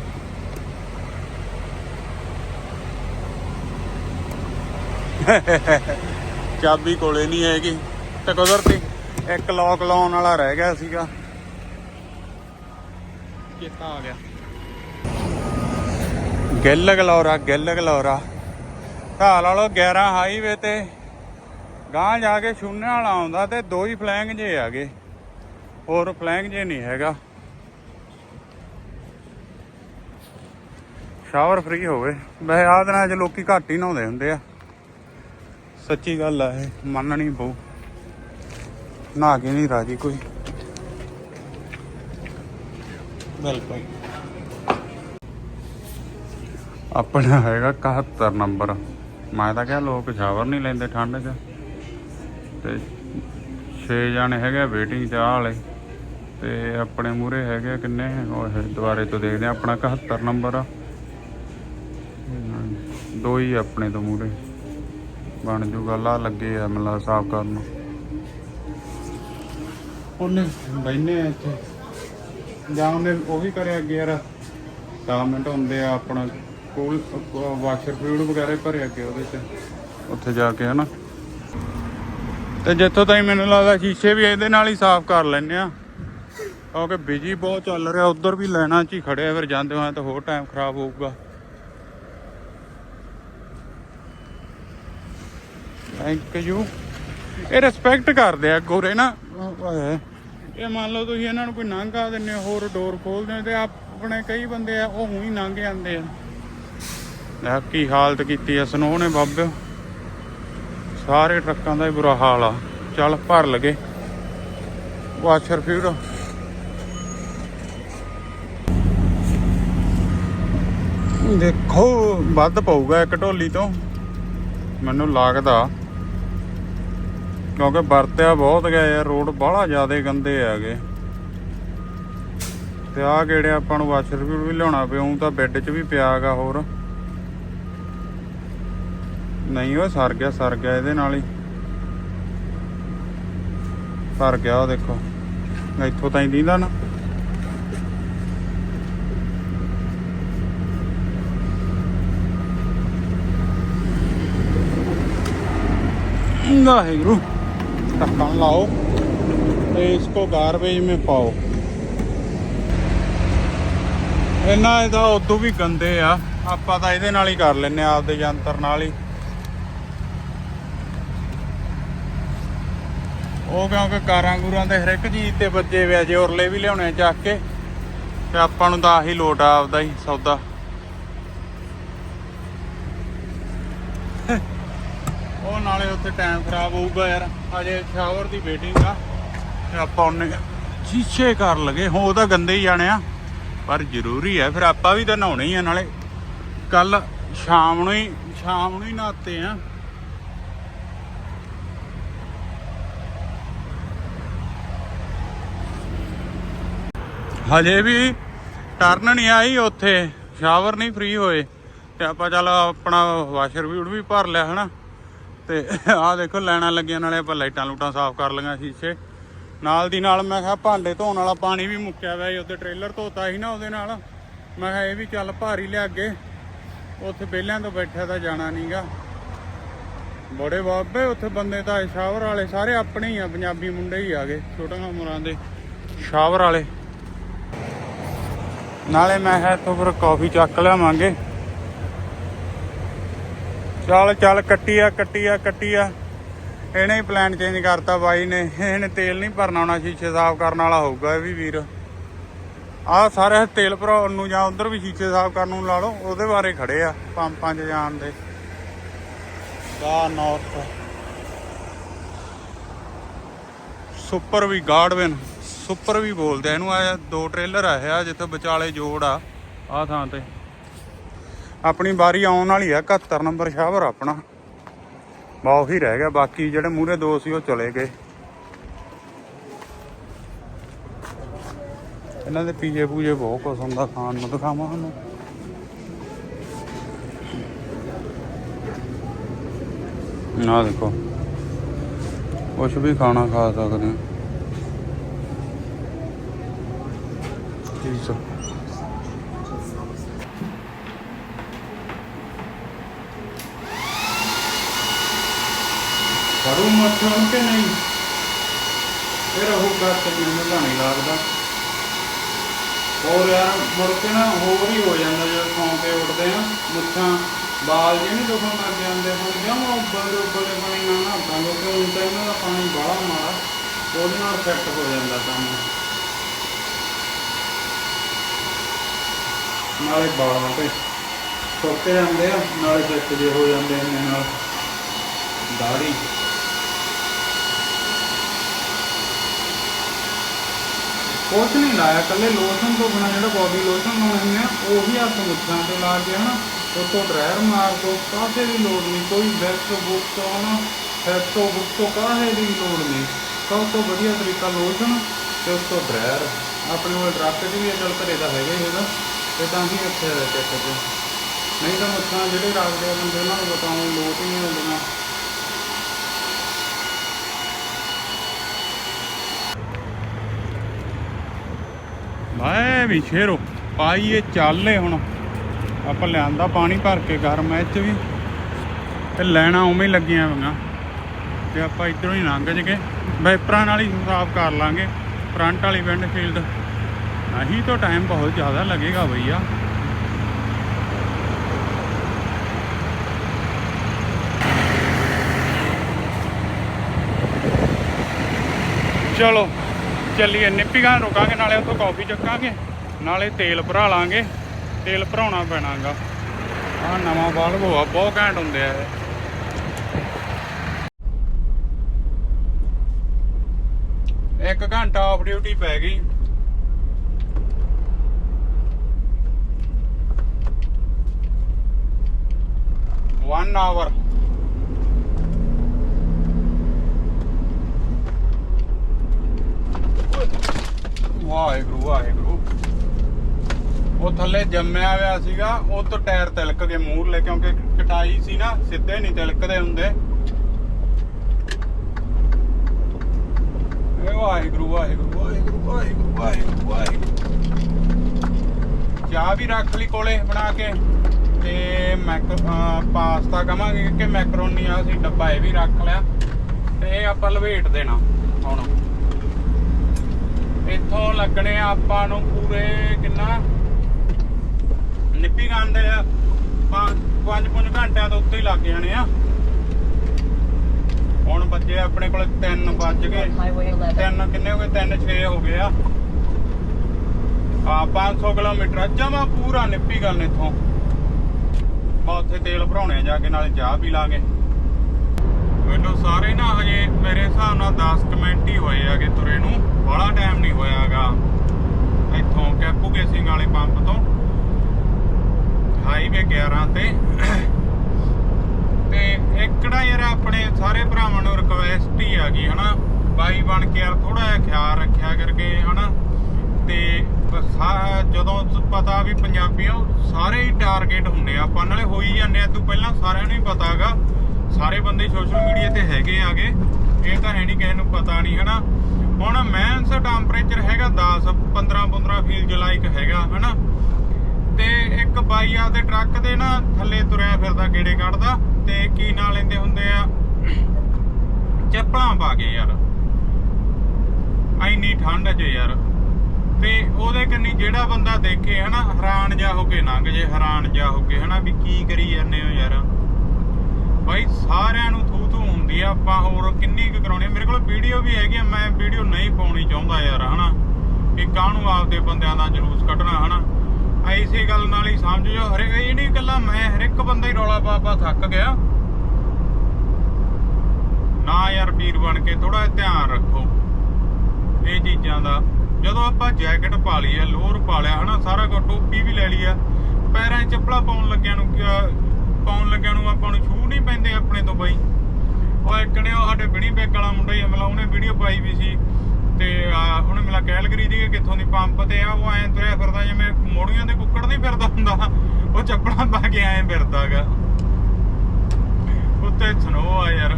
ਚਾਬੀ ਕੋਲੇ ਨਹੀਂ ਹੈਗੀ। ਤੇ ਕੁਦਰਤੀ, ਇੱਕ ਲੋਕ ਲਾਉਣ ਵਾਲਾ ਰਹਿ ਗਿਆ ਸੀਗਾ। ਕਿੱਥਾ ਆ ਗਿਆ। ਗਿੱਲ ਗਲੌਰਾ ਗਿੱਲ ਗਲੌਰਾ। ਢਾਲ ਵਾਲੋ 11 ਹਾਈਵੇ ਤੇ। ਗਾਂ ਜਾ ਕੇ ਸ਼ੂਨੇ ਵਾਲਾ ਆਉਂਦਾ ਤੇ ਦੋ ਹੀ ਫਲੈਂਗ ਜੇ ਆਗੇ ਹੋਰ ਫਲੈਂਗ ਜੇ ਨਹੀਂ ਹੈਗਾ। ਸ਼ਾਵਰ ਫ੍ਰੀ ਹੋਵੇ। ਵੈਸੇ ਆਹ ਦਿਨਾਂ 'ਚ ਲੋਕੀ ਘੱਟ ਹੀ ਨਹਾਉਂਦੇ ਹੁੰਦੇ ਆ। ਸੱਚੀ ਗੱਲ ਆ ਇਹ, ਮੰਨਣੀ ਪਊ। ਨਹਾ ਕੇ ਨਹੀਂ ਰਾਜੀ ਕੋਈ। ਬਿਲਕੁਲ ਆਪਣਾ ਹੈਗਾ 71 ਨੰਬਰ। ਮੈਂ ਤਾਂ ਕਿਹਾ ਲੋਕ ਸ਼ਾਵਰ ਨਹੀਂ ਲੈਂਦੇ ਠੰਡ 'ਚ। ਤੇ 6 ਜਾਣੇ ਹੈਗੇ ਵੇਟਿੰਗ 'ਚ ਆਹ ਵਾਲੇ। ਤੇ ਆਪਣੇ ਮੂਰੇ ਹੈਗੇ ਆ ਕਿੰਨੇ? ਉਹ ਦੁਬਾਰੇ ਤੋਂ ਦੇਖਦੇ ਆ ਆਪਣਾ 71 ਨੰਬਰ ਆ। ਦੋ ਹੀ ਆਪਣੇ ਤੋਂ ਮੂਰੇ ਬਣ ਜੂਗਾ ਲਾ ਲੱਗੇ ਆ ਮਤਲਬ ਸਾਫ਼ ਕਰਨ ਉਹਨੇ ਬੈਨੇ ਆ ਇੱਥੇ। ਜਾਂ ਉਹਨੇ ਉਹ ਵੀ ਕਰਿਆ ਗੇਅਰ 10 ਮਿੰਟ ਹੁੰਦੇ ਆ ਆਪਣਾ ਕੋਲ ਵਾਸ਼ਰ ਫਲੂਇਡ ਵਗੈਰਾ ਭਰੇ ਅੱਗੇ ਉਹਦੇ ਚ। ਉੱਥੇ ਜਾ ਕੇ ਹਨਾ। ਤੇ ਜਿੱਥੋਂ ਤਾਈਂ ਮੈਨੂੰ ਲੱਗਦਾ ਸ਼ੀਸ਼ੇ ਵੀ ਇਹਦੇ ਨਾਲ ਹੀ ਸਾਫ਼ ਕਰ ਲੈਣੇ ਆ। ਕਿਉਂਕਿ ਬਿਜ਼ੀ ਬਹੁਤ ਚੱਲ ਰਿਹਾ, ਉਧਰ ਵੀ ਲੈਣਾ ਚ ਹੀ ਖੜਿਆ, ਫਿਰ ਜਾਂਦੇ ਹੋਏ ਤਾਂ ਹੋਰ ਟਾਈਮ ਖਰਾਬ ਹੋਊਗਾ। ਥੈਂਕ ਯੂ ਇਹ ਰਿਸਪੈਕਟ ਕਰਦੇ ਆ ਗੋਰੇ ਨਾ। ਇਹ ਮੰਨ ਲਓ ਤੁਸੀਂ ਇਹਨਾਂ ਨੂੰ ਕੋਈ ਨੰਗ ਆ ਦਿੰਦੇ ਹੋਰ ਡੋਰ ਖੋਲਦੇ ਹੋ ਤੇ ਆਪਣੇ ਕਈ ਬੰਦੇ ਆ, ਉਹ ਹੀ ਲੰਘ ਜਾਂਦੇ ਆ। ਲੈ ਕੀ ਹਾਲਤ ਕੀਤੀ ਐ ਸਨੋ ਨੇ ਬਾਬਿਓ ਸਾਰੇ ਟਰੱਕਾਂ ਦਾ ਹੀ ਬੁਰਾ ਹਾਲ ਆ। ਚੱਲ ਭਰ ਲਗੇ। ਵਾਸ਼ਰ ਫਿਊਰ ਦੇਖੋ, ਵੱਧ ਪਊਗਾ ਇੱਕ ਢੋਲੀ ਤੋਂ। ਮੈਨੂੰ ਲੱਗਦਾ ਕਿਉਂਕਿ ਵਰਤਿਆ ਬਹੁਤ ਗਿਆ ਯਾਰ, ਰੋਡ ਬਾਹਲਾ ਜ਼ਿਆਦਾ ਗੰਦੇ ਆਗੇ ਤੇ ਆ ਕਿਹੜੇ ਆਪਾਂ ਨੂੰ ਵਾਸ਼ਰ ਵੀ ਲਿਆਉਣਾ ਪਿਆ ਉਹ ਤਾਂ ਬੈੱਡ 'ਚ ਵੀ ਪਿਆਗਾ ਹੋਰ। ਨਹੀਂ, ਉਹ ਸਰ ਗਿਆ ਸਰ ਗਿਆ ਇਹਦੇ ਨਾਲ ਹੀ। ਸਰ ਗਿਆ ਉਹ ਦੇਖੋ, ਇੱਥੋਂ ਤਾਂ ਹੀ ਦੀਂਦਾ ਨਾ। ਵਾਹਿਗੁਰੂ। ढक्कन लाओ तो इसको गार्बेज में पाओ ਇਹਨਾਂ ਇਹਦਾ ਉਦੋਂ ਵੀ ਗੰਦੇ ਆ ਆਪਾਂ ਤਾਂ ਇਹਦੇ ਨਾਲ ਹੀ ਕਰ ਲੈਨੇ ਆ ਆਪਦੇ ਯੰਤਰ ਨਾਲ ਹੀ ਉਹ ਕਿਉਂਕਿ ਕਾਰਾਂ ਗੂਰਾਂ ਦੇ ਹਰ ਇੱਕ ਚੀਜ਼ ਤੇ ਵੱਜੇ ਵੇ ਜੇ ਉਰਲੇ ਵੀ ਲਿਆਉਣੇ ਚੱਕ ਕੇ ਤੇ ਆਪਾਂ ਨੂੰ ਤਾਂ ਆਹੀ ਲੋਟ ਆ ਆਪਦਾ ਹੀ ਸੌਦਾ ਟਾਈਮ ਹੋਊਗਾ ਯਾਰ ਅਜੇ ਸ਼ਾਵਰ ਦੀ ਵੇਟਿੰਗ ਆ। ਤੇ ਆਪਾਂ ਉਹਨੇ ਸ਼ੀਸ਼ੇ ਕਰ ਲਗੇ ਹੋ ਤਾਂ ਗੰਦੇ ਹੀ ਜਾਣੇ ਆ। ਪਰ ਜ਼ਰੂਰੀ ਹੈ ਫਿਰ ਆਪਾਂ ਵੀ ਤਾਂ ਨਹਾਉਣੇ ਹੀ ਆ ਨਾਲੇ। ਕੱਲ ਸ਼ਾਮ ਨੂੰ ਹੀ, ਸ਼ਾਮ ਨੂੰ ਹੀ ਨਹਾਤੇ ਆ। ਹਜੇ ਵੀ ਟਰਨ ਨਹੀਂ ਆਈ ਉੱਥੇ ਸ਼ਾਵਰ ਨਹੀਂ ਫ੍ਰੀ ਹੋਏ। ਤੇ ਆਪਾਂ ਚੱਲ ਆਪਣਾ ਵਾਸ਼ਰ ਵੀ ਵੀ ਭਰ ਲਿਆ, ਹਨਾ। ਤੇ ਆਹ ਦੇਖੋ ਲੈਣਾ ਲੱਗਿਆ ਨਾਲੇ ਆਪਾਂ ਲਾਈਟਾਂ ਲੂਟਾਂ ਸਾਫ਼ ਕਰ ਲਈਆਂ ਸ਼ੀਸ਼ੇ। ਨਾਲ ਦੀ ਨਾਲ ਮੈਂ ਕਿਹਾ ਭਾਂਡੇ ਧੋਣ ਵਾਲਾ ਪਾਣੀ ਵੀ ਮੁੱਕਿਆ ਹੋਇਆ ਸੀ ਉੱਤੇ ਟ੍ਰੇਲਰ ਧੋਤਾ ਸੀ ਨਾ ਉਹਦੇ ਨਾਲ। ਮੈਂ ਕਿਹਾ ਇਹ ਵੀ ਚੱਲ ਭਾਰੀ ਲਿਆ ਅੱਗੇ। ਉੱਥੇ ਪਹਿਲਾਂ ਤੋਂ ਬੈਠਿਆ ਤਾਂ ਜਾਣਾ ਨਹੀਂਗਾ ਬੜੇ ਬਾਬੇ ਉੱਥੇ ਬੰਦੇ ਤਾਂ ਸ਼ਾਵਰ ਵਾਲੇ ਸਾਰੇ ਆਪਣੇ ਹੀ ਆ, ਪੰਜਾਬੀ ਮੁੰਡੇ ਹੀ ਆ ਗਏ, ਛੋਟੀਆਂ ਉਮਰਾਂ ਦੇ ਸ਼ਾਵਰ ਵਾਲੇ। ਨਾਲੇ ਮੈਂ ਕਿਹਾ ਇੱਥੋਂ ਫਿਰ ਕਾਫੀ ਚੱਕ ਲਿਆਵਾਂਗੇ। ਚੱਲ ਚੱਲ ਕੱਟੀ ਆ ਕੱਟੀ ਆ ਕੱਟੀ ਆ ਇਹਨੇ ਹੀ ਪਲਾਨ ਚੇਂਜ ਕਰਤਾ ਬਾਈ ਨੇ। ਇਹਨੇ ਤੇਲ ਨਹੀਂ ਭਰਨਾ ਹੋਣਾ, ਸ਼ੀਸ਼ੇ ਸਾਫ਼ ਕਰਨ ਵਾਲਾ ਹੋਊਗਾ ਇਹ ਵੀ ਵੀਰ। ਆਹ ਸਾਰੇ ਤੇਲ ਭਰਾਉਣ ਨੂੰ ਜਾਂ ਉਧਰ ਵੀ ਸ਼ੀਸ਼ੇ ਸਾਫ਼ ਕਰਨ ਨੂੰ ਲਾ ਲਓ, ਉਹਦੇ ਬਾਰੇ ਖੜੇ ਆ ਪੰਪਾਂ 'ਚ ਜਾਣ ਦੇ। ਦਾ ਨਾਰਥ ਸੁਪਰ ਵੀ ਗਾਰਡਵਨ, ਸੁਪਰ ਵੀ ਬੋਲਦੇ ਇਹਨੂੰ। ਆ ਦੋ ਟ੍ਰੇਲਰ ਆ ਆ ਜਿੱਥੇ ਵਿਚਾਲੇ ਜੋੜ ਆ ਆ ਥਾਂ ਤੇ। ਆਪਣੀ ਵਾਰੀ ਆਉਣ ਵਾਲੀ ਆ 71 ਨੰਬਰ ਸ਼ਾਵਰ ਆਪਣਾ। ਬਹੁਤ ਹੀ ਰਹਿ ਗਿਆ, ਬਾਕੀ ਜਿਹੜੇ ਮੂਰੇ ਦੋ ਸੀ ਉਹ ਚਲੇ ਗਏ। ਇਹਨਾਂ ਦੇ ਪੀਜੇ ਪੂਜੇ ਬਹੁਤ ਕੁਛ ਹੁੰਦਾ, ਖਾਣ ਨੂੰ ਦਿਖਾਵਾਂ ਤੁਹਾਨੂੰ ਨਾ ਦੇਖੋ, ਕੁਛ ਵੀ ਖਾਣਾ ਖਾ ਸਕਦੇ ਹੋ। ਪੀਜ਼ਾ ਕਰੂ ਮੱਥੋਂ ਕਿ ਨਹੀਂ? ਫਿਰ ਉਹ ਕਰਕੇ ਮੈਨੂੰ ਤਾਂ ਨਹੀਂ ਲੱਗਦਾ। ਹੋਰ ਯਾਰ, ਮੁੜ ਕੇ ਨਾ ਹੋਰ ਹੀ ਹੋ ਜਾਂਦਾ ਜਦੋਂ ਸੌਂ ਕੇ ਉੱਠਦੇ ਆ। ਮੁੱਛਾਂ ਬਾਲ ਜਿਹੇ ਨਹੀਂ ਦੁਖਣ ਲੱਗ ਜਾਂਦੇ ਹੁਣ। ਜਮ ਉੱਬਲ ਦੇ ਉੱਬਲ ਪਾਣੀ ਨਾਲ ਨਾ ਤਾਂ ਕਿਉਂਕਿ ਹੁਣ ਤਾਂ ਇਹਨਾਂ ਦਾ ਪਾਣੀ ਬਾਹਲਾ ਮਾਰਾ ਉਹਦੇ ਨਾਲ ਸੈੱਟ ਹੋ ਜਾਂਦਾ ਕੰਮ। ਨਾਲੇ ਬਾਲਾਂ ਤੇ ਸੁੱਕ ਜਾਂਦੇ ਆ, ਨਾਲੇ ਸੈੱਟ ਜੇ ਹੋ ਜਾਂਦੇ ਨੇ ਨਾਲ। ਦਾੜੀ ਕੁਛ ਨਹੀਂ ਲਾਇਆ ਕੱਲੇ ਲੋਸ਼ਨ ਤੋਂ ਬਿਨਾ ਜਿਹੜਾ ਬਾਡੀ ਲੋਸ਼ਨ ਲਾਉਂਦੇ ਆ, ਉਹੀ ਹੱਥ ਮੁੱਛਾਂ ਤੇ ਲਾ ਕੇ ਹਨਾ, ਉਤੋਂ ਡਰਾਇਰ ਮਾਰ ਦੋ ਕਾਸੇ ਦੀ ਲੋੜ ਨਹੀਂ, ਕੋਈ ਬੈਸਟ ਬੁੱਕ ਤੋਂ ਹਨਾ ਫੈਕਟੋ ਬੁੱਕ ਤੋਂ ਕਾਹੇ ਦੀ ਲੋੜ ਨਹੀਂ। ਸਭ ਤੋਂ ਵਧੀਆ ਤਰੀਕਾ ਲੋਸ਼ਨ ਤੇ ਉਸ ਤੋਂ ਡਰਾਇਰ ਆਪਣੇ ਕੋਲ ਡਰਾਫਟ ਵੀ ਅਜਲ ਘਰੇ ਦਾ ਹੈਗਾ ਹੀ ਇਹਦਾ ਤੇ ਤਾਂ ਹੀ ਅੱਛਾ ਹੈ ਚੈੱਕ ਤੇ ਨਹੀਂ ਤਾਂ ਮੁੱਛਾਂ ਜਿਹੜੇ ਰੱਖਦੇ ਆ ਬੰਦੇ, ਉਹਨਾਂ ਨੂੰ ਬਤਾਉਣ ਲੋਟ ਹੀ ਨਹੀਂ ਹੁੰਦੀਆਂ ਮੈਂ ਵੀ ਸ਼ੇਰੋ, ਪਾਈਏ ਚੱਲੇ ਹੁਣ। ਆਪਾਂ ਲਿਆਂਦਾ ਪਾਣੀ ਭਰ ਕੇ ਗਰਮ ਐ ਚ ਵੀ। ਤੇ ਲੈਣਾ ਉਵੇਂ ਹੀ ਲੱਗੀਆਂ ਹੋਈਆਂ। ਤੇ ਆਪਾਂ ਇਧਰੋਂ ਹੀ ਲੰਘ ਜਗੇ। ਵਾਈਪਰਾਂ ਨਾਲ ਹੀ ਸਾਫ਼ ਕਰ ਲਾਂਗੇ ਫਰੰਟ ਵਾਲੀ ਵਿੰਡਸ਼ੀਲਡ ਨਹੀਂ ਤਾਂ ਟਾਈਮ ਬਹੁਤ ਜ਼ਿਆਦਾ ਲੱਗੇਗਾ ਭਈਆ ਚਲੋ। ਚੱਲੀਏ ਨਿੱਪੀਆਂ ਰੁਕਾਂਗੇ ਨਾਲੇ ਉੱਥੋਂ ਕਾਫੀ ਚੱਕਾਂਗੇ ਨਾਲੇ ਤੇਲ ਭਰਾ ਲਾਂਗੇ ਤੇਲ ਭਰਾਉਣਾ ਪੈਣਾਗਾ ਆਹ ਨਵਾਂ ਬਾਲਬ ਹੋਆ ਬਹੁਤ ਘੈਂਟ ਹੁੰਦੇ ਆ ਇਹ ਇੱਕ ਘੰਟਾ ਆਫ ਡਿਊਟੀ ਪੈ ਗਈ ਵਨ ਆਵਰ ਵਾਹਿਗੁਰੂ ਵਾਹਿਗੁਰੂ। ਉਹ ਥੱਲੇ ਜੰਮਿਆ ਹੋਇਆ ਸੀਗਾ, ਉਹ ਤੋਂ ਟਾਇਰ ਤਿਲਕ ਕੇ ਮੂਹਰਲੇ ਕਿਉਂਕਿ ਕਟਾਈ ਸੀ ਨਾ, ਸਿੱਧੇ ਨਹੀਂ ਤਿਲਕਦੇ ਹੁੰਦੇ। ਵਾਹਿਗੁਰੂ ਵਾਹਿਗੁਰੂ ਵਾਹਿਗੁਰੂ ਵਾਹਿਗੁਰੂ ਵਾਹਿਗੁਰੂ ਵਾਹਿਗੁਰੂ। ਚਾਹ ਵੀ ਰੱਖ ਲਈ ਕੋਲੇ ਬਣਾ ਕੇ, ਤੇ ਮੈਕ, ਅਹ ਪਾਸਤਾ ਕਵਾਂਗੇ ਕਿ ਮੈਕਰੋਨੀ ਆ ਅਸੀਂ ਡੱਬਾ ਇਹ ਵੀ ਰੱਖ ਲਿਆ। ਤੇ ਇਹ ਆਪਾਂ ਲਵੇਟ ਦੇਣਾ, ਹੁਣ। ਇੱਥੋਂ ਲੱਗਣੇ ਆ ਆਪਾਂ ਨੂੰ ਪੂਰੇ ਕਿੰਨਾ? ਨਿੱਪੀ ਗਾਂਦੇ ਆ। ਪੰਜ ਪੰਜ ਪੰਜ ਘੰਟਿਆਂ ਤੋਂ ਉੱਤੇ ਹੀ ਲੱਗ ਜਾਣੇ ਆ। ਹੁਣ ਬੱਜੇ ਆਪਣੇ ਕੋਲ 3 ਵੱਜ ਗਏ। Highway 11. ਤਿੰਨ ਕਿੰਨੇ ਹੋ ਗਏ? 3 6 ਹੋ ਗਏ ਆ। ਆ 500 ਕਿਲੋਮੀਟਰ ਜਮਾ ਪੂਰਾ ਨਿੱਪੀ ਗਨ ਇੱਥੋਂ। ਮੈਂ ਉੱਥੇ ਤੇਲ ਭਰਾਉਣੇ ਜਾ ਕੇ, ਨਾਲੇ ਚਾਹ ਪੀ ਲਾਂਗੇ। ਮੈਨੂੰ ਸਾਰੇ ਨਾ ਹਜੇ ਮੇਰੇ ਹਿਸਾਬ ਨਾਲ 10 ਕੁ ਮਿੰਟ ਹੀ ਹੋਏ ਆਗੇ ਤੁਰੇ ਨੂੰ। ਬੜਾ ਟਾਈਮ ਨਹੀਂ ਹੋਇਆਗਾ। ਇੱਥੋਂ ਕੈਪੂਗੇ ਸਿੰਘ ਵਾਲੇ ਪੰਪ ਤੋਂ ਹਾਈਵੇ 11 ਤੇ। ਤੇ ਇੱਕੜਾ ਯਾਰ ਆਪਣੇ ਸਾਰੇ ਭਰਾਵਾਂ ਨੂੰ ਰਿਕਵੈਸਟ ਹੀ ਆ ਗਈ, ਹਨਾ? ਬਾਈ ਬਣ ਕੇ ਯਾਰ ਥੋੜਾ ਜਿਹਾ ਖਿਆਲ ਰੱਖਿਆ ਕਰਕੇ, ਹਨਾ? ਤੇ ਜਦੋਂ ਪਤਾ ਵੀ ਪੰਜਾਬੀ ਸਾਰੇ ਹੀ ਟਾਰਗੇਟ ਹੁੰਦੇ ਆ। ਆਪਾਂ ਨਾਲੇ ਹੋਈ ਜਾਂਦੇ ਆ, ਤੂੰ ਪਹਿਲਾਂ ਸਾਰਿਆਂ ਨੂੰ ਹੀ ਪਤਾਗਾ ਸਾਰੇ ਬੰਦੇ ਸੋਸ਼ਲ ਮੀਡੀਆ ਤੇ ਹੈਗੇ ਆਗੇ। ਇਹ ਤਾਂ ਹੈ ਨਹੀਂ ਕਿਸੇ ਨੂੰ ਪਤਾ ਨਹੀਂ ਹਨਾ? ਹੁਣ ਮੈਂਸ ਟੈਂਪਰੇਚਰ ਹੈਗਾ 10 15 15 ਫੀਲ ਜਲਾਈਕ ਹੈਗਾ, ਹਨਾ? ਤੇ ਇੱਕ ਬਾਈ ਆ ਦੇ ਟਰੱਕ ਦੇ ਨਾ ਥੱਲੇ ਤੁਰਿਆ ਫਿਰਦਾ ਗੇੜੇ ਕੱਢਦਾ, ਤੇ ਕੀ ਨਾਂ ਲੈਂਦੇ ਹੁੰਦੇ ਆ? ਚੱਪਲਾਂ ਪਾ ਕੇ ਯਾਰ। ਐਨੀ ਠੰਡ 'ਚ ਯਾਰ। ਤੇ ਉਹਦੇ ਕੰਨੀ ਜਿਹੜਾ ਬੰਦਾ ਦੇਖੇ, ਹਨਾ, ਹੈਰਾਨ ਜਾ ਹੋ ਕੇ ਲੰਘ ਜੇ, ਹੈਰਾਨ ਜਾ ਹੋ ਕੇ, ਹਨਾ, ਵੀ ਕੀ ਕਰੀ ਜਾਂਦੇ ਹੋ ਯਾਰ। ਬਾਈ ਸਾਰਿਆਂ ਨੂੰ ਥੂ ਥੂ ਹੁੰਦੀ ਆ, ਆਪਾਂ ਹੋਰ ਕਿੰਨੀ ਕੁ ਕਰਾਉਣੀ ਆ। ਮੇਰੇ ਕੋਲ ਵੀਡੀਓ ਵੀ ਹੈਗੀ ਆ, ਮੈਂ ਵੀਡੀਓ ਨਹੀਂ ਪਾਉਣੀ ਚਾਹੁੰਦਾ ਯਾਰ, ਹਨਾ? ਇਹ ਕਾਹਨੂੰ ਆਪਦੇ ਬੰਦਿਆਂ ਦਾ ਜਲੂਸ ਕੱਢਣਾ, ਹਨਾ? ਐਸੀ ਗੱਲ ਨਾਲ ਹੀ ਸਮਝੋ ਹਰੇ ਇਹ ਨਹੀਂ ਇਕੱਲਾ ਮੈਂ ਹਰ ਇੱਕ ਬੰਦਾ ਹੀ ਰੌਲਾ ਪਾ ਪਾ ਥੱਕ ਗਿਆ। ਨਾ ਯਾਰ ਵੀਰ ਬਣ ਕੇ ਥੋੜਾ ਧਿਆਨ ਰੱਖੋ। ਇਹ ਚੀਜ਼ਾਂ ਦਾ। ਜਦੋਂ ਆਪਾਂ ਜੈਕਟ ਪਾ ਲਈ ਆ ਲੋਅਰ ਪਾ ਲਿਆ, ਹਨਾ? ਸਾਰਾ ਕੁਝ ਟੋਪੀ ਵੀ ਲੈ ਲਈ ਆ ਪੈਰਾਂ 'ਚ ਚੱਪਲਾਂ ਪਾਉਣ ਲੱਗਿਆਂ ਨੂੰ ਪਾਉਣ ਲੱਗਿਆਂ ਨੂੰ ਆਪਾਂ ਨੂੰ ਛੂ ਨਹੀਂ ਪੈਂਦੇ ਆਪਣੇ ਤੋਂ ਬਈ। ਉਹ ਇੱਕ ਨੇ ਉਹ ਸਾਡੇ ਬਿਣੀ ਬੈਕ ਵਾਲਾ ਮੁੰਡਾ ਹੀ ਮਤਲਬ ਉਹਨੇ ਵੀਡੀਓ ਪਾਈ ਵੀ ਸੀ। ਤੇ ਉਹਨੇ ਮਿਲਾ ਕੈਲਗਰੀ ਦੀ ਕਿੱਥੋਂ ਦੀ ਪੰਪ ਤੇ ਆ, ਉਹ ਐਂ ਤੁਰਿਆ ਫਿਰਦਾ, ਜਿਵੇਂ ਮੋੜੀਆਂ ਦੇ ਕੁੱਕੜ ਨਹੀਂ ਫਿਰਦਾ ਹੁੰਦਾ। ਉਹ ਚੱਪਲਾਂ ਪਾ ਕੇ ਐਂ ਫਿਰਦਾਗਾ ਉੱਤੇ ਸਨੋ ਆ ਯਾਰ।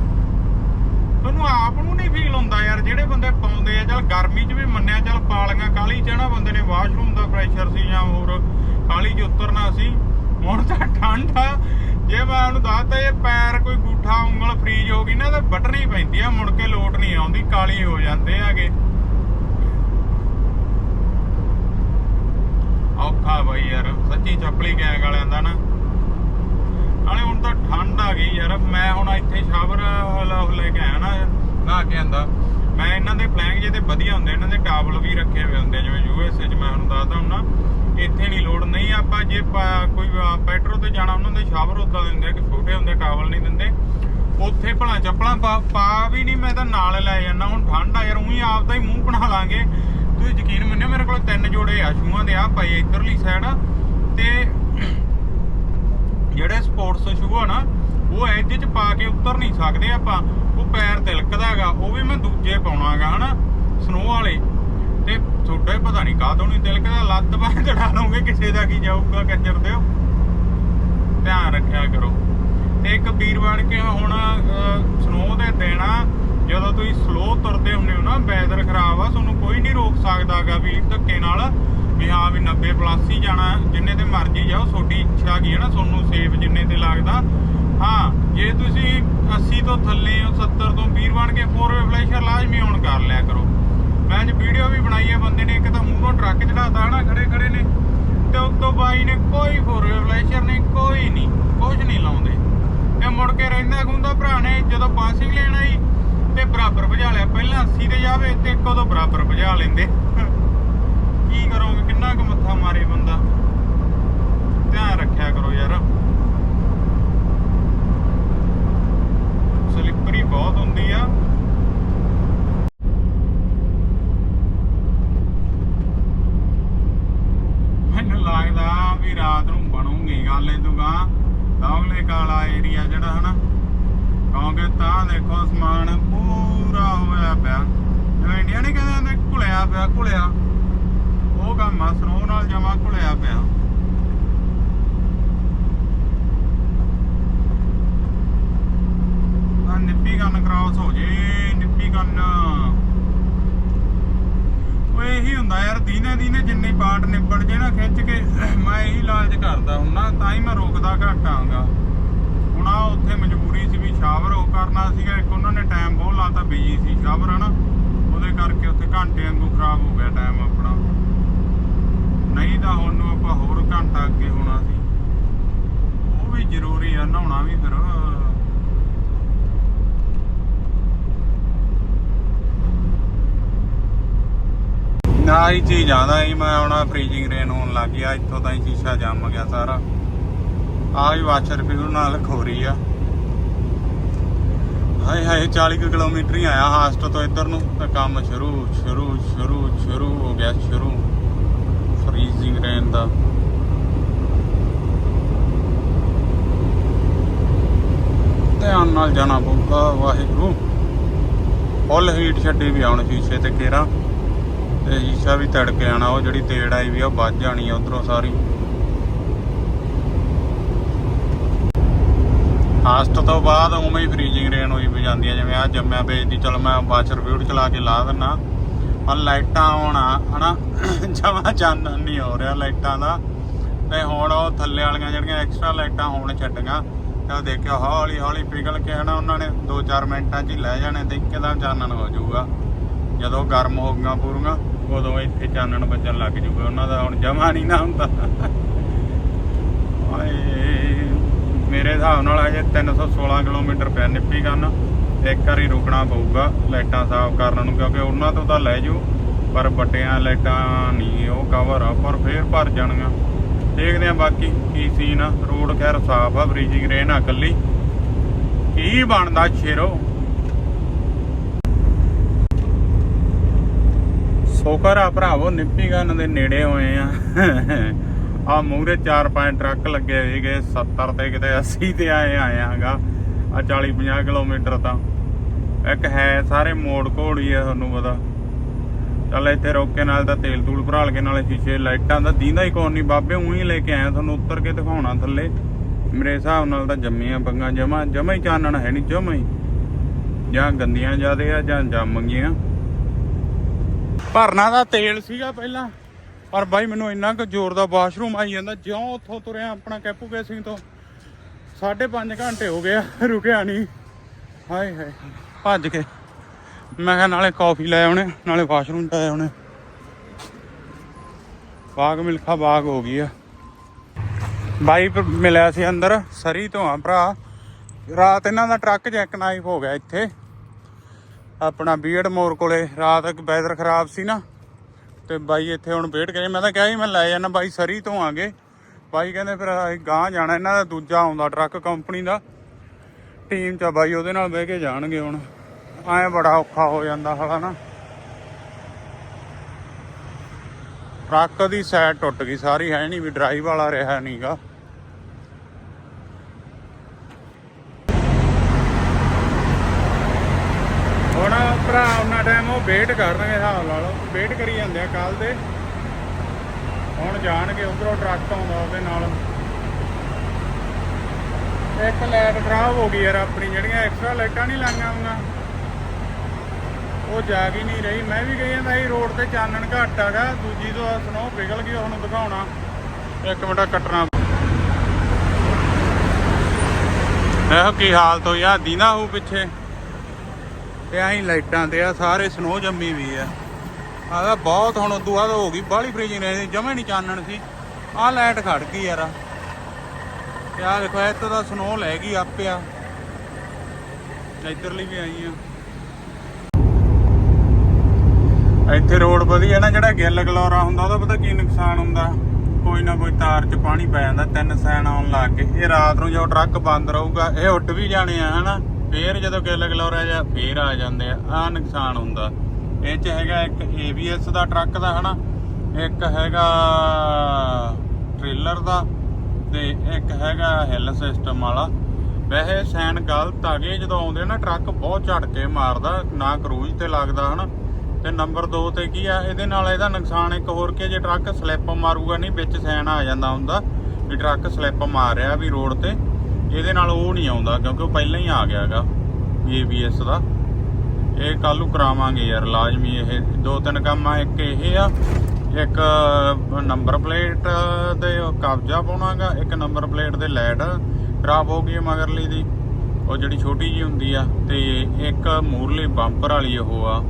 ਤੁਹਾਨੂੰ ਆਪ ਨੂੰ ਨਹੀਂ ਫੀਲ ਹੁੰਦਾ ਯਾਰ, ਜਿਹੜੇ ਬੰਦੇ ਪਾਉਂਦੇ ਆ, ਚਲ ਗਰਮੀ 'ਚ ਵੀ ਮੰਨਿਆ, ਚਲ ਪਾਲੀਆਂ ਕਾਲੀ 'ਚ ਨਾ ਬੰਦੇ ਨੇ ਵਾਸ਼ਰੂਮ ਦਾ ਪ੍ਰੈਸ਼ਰ ਸੀ ਜਾਂ ਹੋਰ ਕਾਲੀ 'ਚ ਉਤਰਨਾ ਸੀ। ਹੁਣ ਤਾਂ ਠੰਡ ਆ ਜੇ ਮੈਂ ਉਹਨੂੰ ਦੱਸਤਾ ਇਹ ਪੈਰ ਕੋਈ ਗੂਠਾ, ਉਂਗਲ ਫਰੀਜ ਹੋ ਗਈ ਨਾ, ਤਾਂ ਵੱਟਣੀ ਪੈਂਦੀ ਆ, ਮੁੜ ਕੇ ਲੋਟ ਨਹੀਂ ਆਉਂਦੀ, ਕਾਲੀ ਹੋ ਜਾਂਦੇ ਆਗੇ ਔਖਾ ਬਾਈ ਯਾਰ, ਸੱਚੀ ਚੱਪਲੀ ਗੈਂਗ ਵਾਲਿਆਂ ਦਾ ਨਾ। ਨਾਲੇ ਹੁਣ ਤਾਂ ਠੰਡ ਆ ਗਈ ਯਾਰ, ਮੈਂ ਹੁਣ ਇੱਥੇ ਸ਼ਾਵਰ ਲੈ ਕੇ ਆਇਆ ਨਾ, ਨਹਾ ਕੇ ਆਂਦਾ। ਮੈਂ ਇਹਨਾਂ ਦੇ ਫਲੈਂਗ ਜਿਹੇ ਤੇ ਵਧੀਆ ਹੁੰਦੇ, ਇਹਨਾਂ ਦੇ ਟਾਵਲ ਵੀ ਰੱਖੇ ਹੋਏ ਹੁੰਦੇ, ਜਿਵੇਂ ਯੂਐਸਏ 'ਚ ਮੈਂ ਹੁਣ ਦੱਸਦਾ ਹੁੰਦਾ। ਇੱਥੇ ਨਹੀਂ ਲੋੜ। ਨਹੀਂ ਆਪਾਂ ਜੇ ਕੋਈ ਪੈਟਰੋ ਤੇ ਜਾਣਾ, ਉਹਨਾਂ ਦੇ ਸ਼ਾਵਰ ਉਦਾਂ ਦਿੰਦੇ ਆ ਕਿ ਛੋਟੇ ਹੁੰਦੇ ਟਾਵਲ ਨਹੀਂ ਦਿੰਦੇ। ਉੱਥੇ ਭਲਾ ਚੱਪਲਾਂ ਪਾ ਵੀ ਨਹੀਂ, ਮੈਂ ਤਾਂ ਨਾਲ ਲੈ ਜਾਂਦਾ। ਹੁਣ ਠੰਡ ਆ ਯਾਰ, ਉਹੀ ਆਪਦਾ ਹੀ ਮੂੰਹ ਬਣਾ ਲਾਂਗੇ। ਤੁਸੀਂ ਯਕੀਨ ਮੰਨਿਓ, ਮੇਰੇ ਕੋਲ ਤਿੰਨ ਜੋੜੇ ਆ ਸ਼ੂਆਂ ਦੇ, ਆ ਪਏ ਇਧਰਲੀ ਸਾਈਡ ਤੇ ਜਿਹੜੇ ਸਪੋਰਟਸ ਸ਼ੂ ਆ ਨਾ, ਉਹ ਐਜ ਚ ਪਾ ਕੇ ਉਤਰ ਨਹੀਂ ਸਕਦੇ ਆਪਾਂ। ਉਹ ਪੈਰ ਤਿਲਕਦਾ ਹੈਗਾ, ਉਹ ਵੀ ਮੈਂ ਦੂਜੇ ਪਾਉਣਾਗਾ ਹਨਾ? ਸਨੋ ਵਾਲੇ। ਤੇ ਤੁਹਾਡੇ ਪਤਾ ਨਹੀਂ ਕਾਹਦੋਂ ਨਹੀਂ ਤਿਲਕਦਾ ਲੱਤ ਬਾਹ ਚੜਾ ਲਓਗੇ, ਕਿਸੇ ਦਾ ਕੀ ਜਾਊਗਾ ਕੰਜਰ ਦਿਓ ਧਿਆਨ ਰੱਖਿਆ ਕਰੋ। ਤੇ ਇੱਕ ਵੀਰ ਬਣ ਕੇ ਹੁਣ ਸਨੋ ਦੇ ਦੇਣਾ ਜਦੋਂ ਤੁਸੀਂ ਸਲੋ ਤੁਰਦੇ ਹੁੰਦੇ ਹੋ ਨਾ ਵੈਦਰ ਖਰਾਬ ਆ, ਤੁਹਾਨੂੰ ਕੋਈ ਨਹੀਂ ਰੋਕ ਸਕਦਾਗਾ ਵੀ ਧੱਕੇ ਨਾਲ, ਵੀ ਹਾਂ ਵੀ 90 ਪਲੱਸ ਹੀ ਜਾਣਾ, ਜਿੰਨੇ ਤੇ ਮਰਜ਼ੀ ਜਾਓ, ਤੁਹਾਡੀ ਇੱਛਾ ਕੀ ਹੈ ਨਾ, ਤੁਹਾਨੂੰ ਸੇਫ ਜਿੰਨੇ ਤੇ ਲੱਗਦਾ। ਹਾਂ, ਜੇ ਤੁਸੀਂ 80 ਤੋਂ ਥੱਲੇ ਹੋ 70 ਤੋਂ ਵੀਰ ਬਣ ਕੇ ਫੋਰ ਫਲੈਸ਼ਰ ਲਾਜ਼ਮੀ ਔਨ ਕਰ ਲਿਆ ਕਰੋ। ਮੈਂ ਅੱਜ ਵੀਡੀਓ ਵੀ ਬਣਾਈ ਹੈ ਬੰਦੇ ਨੇ, ਇੱਕ ਤਾਂ ਮੂਹਰੋਂ ਟਰੱਕ ਚੜਾਤਾ ਹਨਾ, ਖੜੇ ਖੜੇ ਨੇ, ਤੇ ਉੱਤੋਂ ਬਾਈ ਨੇ ਕੋਈ ਫੋਰ ਫਲੈਸ਼ਰ ਨਹੀਂ, ਕੋਈ ਨਹੀਂ ਕੁਝ ਨਹੀਂ ਲਾਉਂਦੇ। ਤੇ ਮੁੜ ਕੇ ਰਹਿੰਦਾ ਖੁੰਦਾ ਭਰਾ ਨੇ ਜਦੋਂ ਪਾਸਿੰਗ ਲੈਣ ਆਈ, ਤੇ ਬਰਾਬਰ ਭਜਾ ਲਿਆ। ਪਹਿਲਾਂ 80 ਤੇ ਜਾਵੇ, ਤੇ ਇੱਕ ਉਦੋਂ ਬਰਾਬਰ ਭਜਾ ਲੈਂਦੇ। ਕੀ ਕਰੋਗੇ, ਕਿੰਨਾ ਕੁ ਮੱਥਾ ਮਾਰੇ ਬੰਦਾ ਧਿਆਨ ਰੱਖਿਆ ਕਰੋ ਯਾਰ ਸਲਿੱਪਰੀ ਬਹੁਤ ਹੁੰਦੀ ਆ ਮੈਨੂੰ ਲੱਗਦਾ ਵੀ ਰਾਤ ਨੂੰ ਬਣੂਗੀ ਗੱਲ ਇਹ ਦੁਗਾ ਦੌਗਲੇ ਕਾਲਾ ਏਰੀਆ ਜਿਹੜਾ ਹਨਾ ਕਿਉਂਕਿ ਤਾਂ ਦੇਖੋ ਸਮਾਨ ਪੂਰਾ ਹੋਇਆ ਪਿਆ ਜਿਵੇਂ ਇੰਡੀਆ ਨਹੀਂ ਕਹਿੰਦੇ ਹੁੰਦੇ ਘੁਲਿਆ ਪਿਆ ਘੁਲਿਆ ਉਹ ਕੰਮ ਆ ਸਨੋ ਨਾਲ ਜਮਾ ਘੁਲਿਆ ਪਿਆ ਕ੍ਰਾਸ ਹੋ ਜੇ ਨਿੱਪੀ ਕੰਨ ਓਏ ਇਹੀ ਹੁੰਦਾ ਯਾਰ ਦੀਨੇ ਦੀਨੇ ਜਿੰਨੇ ਪਾਰਟ ਨਿਬੜ ਜੇ ਨਾ ਖਿੱਚ ਕੇ ਮੈਂ ਇਹੀ ਲਾਲਚ ਕਰਦਾ ਹੁੰਨਾ ਤਾਂ ਹੀ ਮੈਂ ਰੋਕਦਾ ਘੱਟ ਆਂਗਾ ਹੁਣ ਆ ਉੱਥੇ ਮਜਬੂਰੀ ਸੀ ਵੀ ਸ਼ਾਵਰ ਉਹ ਕਰਨਾ ਸੀਗਾ, ਇੱਕ ਉਹਨਾਂ ਨੇ ਟਾਈਮ ਬਹੁਤ ਲਾਤਾ ਬਿਜ਼ੀ ਸੀ ਸ਼ਾਵਰ ਹਨਾ? ਉਹਦੇ ਕਰਕੇ ਉੱਥੇ ਘੰਟੇ ਵਾਂਗੂ ਖਰਾਬ ਹੋ ਗਿਆ ਟਾਈਮ ਆਪਣਾ। ਨਹੀਂ ਤਾਂ ਹੁਣ ਨੂੰ ਆਪਾਂ ਹੋਰ ਘੰਟਾ ਅੱਗੇ ਹੋਣਾ ਸੀ। ਉਹ ਵੀ ਜ਼ਰੂਰੀ ਆ, ਨਹਾਉਣਾ ਵੀ ਫਿਰ। ਨਾ ਹੀ ਚੀਜ਼ ਆਦਾ ਹੀ ਮੈਂ ਹੁਣ ਫ੍ਰੀਜ਼ਿੰਗ ਰੇਨ ਹੋਣ ਲੱਗ ਗਿਆ, ਇੱਥੋਂ ਤਾਂ ਹੀ ਸ਼ੀਸ਼ਾ ਜੰਮ ਗਿਆ ਸਾਰਾ। ਆ ਵੀ ਵਾਸ਼ਰ ਫਿਊ ਨਾਲ ਖੋਰੀ ਆ। ਹਾਏ ਹਾਏ 40 ਕੁ ਕਿਲੋਮੀਟਰ ਹੀ ਆਇਆ ਹਾਸਟ ਤੋਂ ਇੱਧਰ ਨੂੰ। ਤਾਂ ਕੰਮ ਸ਼ੁਰੂ ਸ਼ੁਰੂ ਸ਼ੁਰੂ ਸ਼ੁਰੂ ਹੋ ਗਿਆ, ਸ਼ੁਰੂ। ਫ੍ਰੀਜ਼ਿੰਗ ਰੇਨ ਦਾ। ਧਿਆਨ ਨਾਲ ਜਾਣਾ ਪਊਗਾ, ਵਾਹਿਗੁਰੂ। ਫੁੱਲ ਹੀਟ ਛੱਡੀ ਵੀ ਆਉਣ ਸ਼ੀਸ਼ੇ ਤੇ ਕੇਰਾ ਤੇ ਸ਼ੀਸ਼ਾ ਵੀ ਤੜਕੇ ਆਣਾ ਉਹ ਜਿਹੜੀ ਤੇੜ ਆਈ ਵੀ ਆ, ਉਹ ਵੱਜ ਜਾਣੀ ਆ ਉਧਰੋਂ ਸਾਰੀ। ਹਾਸਟ ਤੋਂ ਬਾਅਦ ਉਵੇਂ ਹੀ ਫ੍ਰੀਜ਼ਿੰਗ ਰੇਨ ਹੋਈ ਵੀ ਜਾਂਦੀ ਆ, ਜਿਵੇਂ ਆ ਜੰਮਿਆ ਵੇਚਦੀ ਚਲ ਮੈਂ ਵਾਸ਼ਰ ਫਿਊਡ ਚਲਾ ਕੇ ਲਾ ਦਿੰਨਾ। ਪਰ ਲਾਈਟਾਂ ਆਉਣਾ, ਹਨਾ? ਜਮਾ ਚਾਨਣ ਨਹੀਂ ਹੋ ਰਿਹਾ ਲਾਈਟਾਂ ਦਾ। ਤੇ ਹੁਣ ਉਹ ਥੱਲੇ ਵਾਲੀਆਂ ਜਿਹੜੀਆਂ ਐਕਸਟਰਾ ਲਾਈਟਾਂ ਹੋਣ ਛੱਡੀਆਂ। ਤੇ ਉਹ ਦੇਖਿਓ, ਹੌਲੀ ਹੌਲੀ ਪਿਘਲ ਕੇ, ਹਨਾ, ਉਹਨਾਂ ਨੇ 2-4 ਮਿੰਟਾਂ 'ਚ ਹੀ ਲੈ ਜਾਣੇ ਤੇ ਇੱਕਦਮ ਚਾਨਣ ਹੋ ਜਾਊਗਾ। ਜਦੋਂ ਗਰਮ ਹੋ ਗਈਆਂ ਪੂਰੀਆਂ, ਉਦੋਂ ਇੱਥੇ ਚਾਨਣ ਵੱਜਣ ਲੱਗ ਜੂਗਾ ਉਹਨਾਂ ਦਾ ਹੁਣ ਜਮਾ ਨਹੀਂ ਨਾ ਹੁੰਦਾ। ਆਏ ਮੇਰੇ ਹਿਸਾਬ ਨਾਲ ਹਜੇ 316 ਕਿਲੋਮੀਟਰ ਪਿਆ ਨਿੱਪੀ ਕੰਨ। ਇੱਕ ਵਾਰੀ ਰੁਕਣਾ ਪਊਗਾ, ਲਾਈਟਾਂ ਸਾਫ਼ ਕਰਨ ਨੂੰ, ਕਿਉਂਕਿ ਉਹਨਾਂ ਤੋਂ ਤਾਂ ਲੈ ਜੂ, ਪਰ ਵੱਡੀਆਂ ਲਾਈਟਾਂ ਨਹੀਂ, ਉਹ ਕਵਰ ਆ, ਪਰ ਫੇਰ ਭਰ ਜਾਣਗੀਆਂ ਦੇਖਦੇ ਆ ਬਾਕੀ ਕੀ ਸੀਨ ਆ। ਰੋਡ ਖੈਰ ਸਾਫ਼ ਆ ਬ੍ਰਿਜਿੰਗ ਰੇਨ ਆ ਕੱਲੀ। ਕੀ ਬਣਦਾ ਸ਼ੇਰੋ? ਸੋਕਰ ਆ ਭਰਾਵੋ, ਨਿੱਪੀ ਗੰਨ ਦੇ ਨੇੜੇ ਹੋਏ ਆ। ਆ ਮੂਰੇ 4-5 ਟਰੱਕ ਲੱਗੇ ਹੋਏਗੇ 70 ਤੇ ਕਿਤੇ 80 ਤੇ ਆਏ ਆਏ ਆ 40-50 ਕਿਲੋਮੀਟਰ ਤਾਂ। ਇੱਕ ਹੈ ਸਾਰੇ ਮੋੜ ਘੋੜੀ ਆ ਤੁਹਾਨੂੰ ਪਤਾ। ਚੱਲ ਇੱਥੇ ਰੋਕ ਨਾਲ ਤਾਂ ਤੇਲ ਤੂਲ ਭਰਾਲ ਕੇ ਨਾਲੇ ਸ਼ੀਸ਼ੇ ਲਾਈਟਾਂ ਦਾ ਦੀਂਦਾ ਹੀ ਕੋਈ ਨਹੀਂ ਬਾਬੇ ਉਹੀ ਲੈ ਕੇ ਆਇਆ ਤੁਹਾਨੂੰ ਉੱਤਰ ਕੇ ਦਿਖਾਉਣਾ ਥੱਲੇ। ਮੇਰੇ ਹਿਸਾਬ ਨਾਲ ਤਾਂ ਜੰਮੀਆਂ ਬੰਗਾਂ ਜਮਾ ਜਮਾ ਹੀ ਚਾਨਣ ਹੈ ਨਹੀਂ ਜਮਾ ਹੀ। ਜਾਂ ਗੰਦੀਆਂ ਜਿਆਦੇ ਆ ਜਾਂ ਜੰਮ ਗਈਆਂ। ਭਰਨਾ ਦਾ ਤੇਲ ਸੀਗਾ ਪਹਿਲਾਂ। ਪਰ ਬਾਈ ਮੈਨੂੰ ਇੰਨਾ ਕੁ ਜ਼ੋਰ ਦਾ ਵਾਸ਼ਰੂਮ ਆਈ ਜਾਂਦਾ ਜਿਉਂ ਉੱਥੋਂ ਤੁਰਿਆ ਆਪਣਾ ਕੈਪੂ ਸਿੰਘ ਤੋਂ 5.5 ਘੰਟੇ ਹੋ ਗਏ ਆ, ਰੁਕਿਆ ਨਹੀਂ। ਹਾਏ ਹਾਏ ਭੱਜ ਕੇ। ਮੈਂ ਕਿਹਾ ਨਾਲੇ ਕਾਫੀ ਲੈ ਆਉਣੇ ਨਾਲੇ ਵਾਸ਼ਰੂਮ ਜਾ ਆਉਣੇ। ਬਾਗ ਮਿਲਖਾ ਬਾਗ ਹੋ ਗਈ ਆ। ਬਾਈ ਪ- ਮਿਲਿਆ ਸੀ ਅੰਦਰ ਸਰੀ ਤੋਂ ਆ ਭਰਾ। ਰਾਤ ਇਹਨਾਂ ਦਾ ਟਰੱਕ ਜੈਕ ਨਾਈਫ ਹੋ ਗਿਆ ਇੱਥੇ। ਆਪਣਾ ਬੀਅਡ ਮੋਰ ਕੋਲੇ ਰਾਤ ਵੈਦਰ ਖਰਾਬ ਸੀ ਨਾ। ਤੇ ਬਾਈ ਇੱਥੇ ਹੁਣ ਵੇਟ ਕਰੇ ਮੈਂ ਤਾਂ ਕਿਹਾ ਸੀ, ਮੈਂ ਲੈ ਜਾਣਾ ਬਾਈ ਸਰੀ ਤੋਂ ਆਗੇ। ਬਾਈ ਕਹਿੰਦੇ ਫਿਰ ਅਸੀਂ ਗਾਂ ਜਾਣਾ, ਇਹਨਾਂ ਦਾ ਦੂਜਾ ਆਉਂਦਾ ਟਰੱਕ ਕੰਪਨੀ ਦਾ। ਟੀਮ ਚ ਬਾਈ, ਉਹਦੇ ਨਾਲ ਬਹਿ ਕੇ ਜਾਣਗੇ ਹੁਣ। ਐ ਬੜਾ ਔਖਾ ਹੋ ਜਾਂਦਾ ਹਲਾ ਨਾ। ਟਰੱਕ ਦੀ ਸਾਈਡ ਟੁੱਟ ਗਈ, ਸਾਰੀ ਹੈ ਨਹੀਂ ਵੀ ਡਰਾਈਵ ਵਾਲਾ ਰਿਹਾ ਨਹੀਂਗਾ ਹੁਣ ਭਰਾ ਉਹਨਾਂ ਟਾਈਮ ਉਹ ਵੇਟ ਕਰਨਗੇ ਹਿਸਾਬ ਲਾ ਲਓ। ਵੇਟ ਕਰੀ ਜਾਂਦੇ ਆ ਕੱਲ ਦੇ। ਹੁਣ ਜਾਣਗੇ, ਉਧਰੋਂ ਟਰੱਕ ਆਉਂਦਾ ਉਹਦੇ ਨਾਲ। ਇੱਕ ਲਾਈਟ ਖਰਾਬ ਹੋ ਗਈ ਯਾਰ ਆਪਣੀ, ਜਿਹੜੀਆਂ ਐਕਸਟਰਾ ਲਾਈਟਾਂ ਨਹੀਂ ਲਾਈਆਂ ਹੁੰਦੀਆਂ ਉਹ ਜਾਗ ਹੀ ਨਹੀਂ ਰਹੀ। ਮੈਂ ਵੀ ਗਈ ਜਾਂਦਾ ਸੀ ਰੋਡ ਤੇ ਚਾਨਣ ਘੱਟ ਹੈਗਾ, ਦੂਜੀ ਤੋਂ ਸਨੋ ਪਿਘਲ ਗਈ ਉਹਨੂੰ ਦਿਖਾਉਣਾ। ਇੱਕ ਮਿੰਟ ਕੱਟਣਾ। ਇਹੋ ਕੀ ਹਾਲਤ ਹੋਈ ਆ? ਦੀਨਾ ਹੋ ਪਿੱਛੇ। ਤੇ ਐਂ ਲਾਈਟਾਂ ਤੇ ਆ, ਸਾਰੇ ਸਨੋ ਜੰਮੀ ਵੀ ਆ। ਆਦਾ ਬਹੁਤ ਹੁਣ ਉਦੋਂ ਬਾਅਦ ਹੋ ਗਈ, ਬਾਹਲੀ ਫ੍ਰੀਜਿੰਗ ਨੇ ਜਮੇ ਨਹੀਂ ਚਾਨਣ ਸੀ। ਆਹ ਲਾਈਟ ਖੜ ਗਈ ਯਾਰ ਤੇ ਦੇਖੋ, ਇੱਥੇ ਦਾ ਸਨੋ ਲੈ ਗਈ ਆਪਿਆ ਇੱਧਰਲੀ ਵੀ ਆਈ ਆ। ਇੱਥੇ ਰੋਡ ਵਧੀਆ ਨਾ, ਜਿਹੜਾ ਗਿੱਲ ਗਲੋਰਾ ਹੁੰਦਾ, ਉਹਦਾ ਪਤਾ ਕੀ ਨੁਕਸਾਨ ਹੁੰਦਾ? ਕੋਈ ਨਾ ਕੋਈ ਤਾਰ 'ਚ ਪਾਣੀ ਪੈ ਜਾਂਦਾ, ਤਿੰਨ ਸੈਨ ਆਉਣ ਲੱਗ ਕੇ ਇਹ ਰਾਤ ਨੂੰ ਜਦੋਂ ਟਰੱਕ ਬੰਦ ਰਹੂਗਾ, ਇਹ ਉੱਡ ਵੀ ਜਾਣੇ ਆ, ਹਨਾ? ਫੇਰ ਜਦੋਂ ਗਿੱਲ ਗਲੋਰਾ ਜਾਂ ਫੇਰ ਆ ਜਾਂਦੇ ਆ ਆ ਨੁਕਸਾਨ ਹੁੰਦਾ। ਇਹ 'ਚ ਹੈਗਾ ਇੱਕ ABS ਦਾ ਟਰੱਕ ਦਾ, ਹਨਾ? ਇੱਕ ਹੈਗਾ ਟ੍ਰੇਲਰ ਦਾ ਤੇ ਇੱਕ ਹੈਗਾ ਹਿੱਲ ਸਿਸਟਮ ਵਾਲਾ। ਵੈਸੇ ਸੈਨ ਗਲਤ ਆ ਗਏ, ਜਦੋਂ ਆਉਂਦੇ ਨਾ, ਟਰੱਕ ਬਹੁਤ ਝਟਕੇ ਮਾਰਦਾ, ਨਾ ਕਰੂਜ਼ ਤੇ ਲੱਗਦਾ, ਹਨਾ? ਤੇ ਨੰਬਰ 2 ਤੇ ਕੀ ਆ, ਇਹਦੇ ਨਾਲ ਇਹਦਾ ਨੁਕਸਾਨ ਇੱਕ ਹੋਰ ਕਿ ਜੇ ਟਰੱਕ ਸਲਿੱਪ ਮਾਰੂਗਾ, ਨਹੀਂ, ਵਿੱਚ ਸੈਨ ਆ ਜਾਂਦਾ ਹੁੰਦਾ, ਵੀ ਟਰੱਕ ਸਲਿੱਪ ਮਾਰ ਰਿਹਾ ਵੀ ਰੋਡ ਤੇ। ਇਹਦੇ ਨਾਲ ਉਹ ਨਹੀਂ ਆਉਂਦਾ, ਕਿਉਂਕਿ ਉਹ ਪਹਿਲਾਂ ਹੀ ਆ ਗਿਆ ਗਿਆਗਾ ABS ਦਾ। ਇਹ ਕੱਲ ਨੂੰ ਕਰਾਵਾਂਗੇ ਯਾਰ, ਲਾਜ਼ਮੀ ਇਹ ਦੋ ਤਿੰਨ ਕੰਮ ਆ, ਇੱਕ ਇਹ ਆ, ਇੱਕ ਨੰਬਰ ਪਲੇਟ ਦੇ ਕਬਜ਼ਾ ਪਾਉਣਾਗਾ, ਇੱਕ ਨੰਬਰ ਪਲੇਟ ਦੇ ਲਾਈਟ ਖਰਾਬ ਹੋ ਗਈ ਮਗਰਲੀ ਦੀ। ਉਹ ਜਿਹੜੀ ਛੋਟੀ ਜੀ ਹੁੰਦੀ ਆ, ਤੇ ਇੱਕ ਮੂਰਲੀ ਬੰਪਰ ਵਾਲੀ ਉਹ ਆ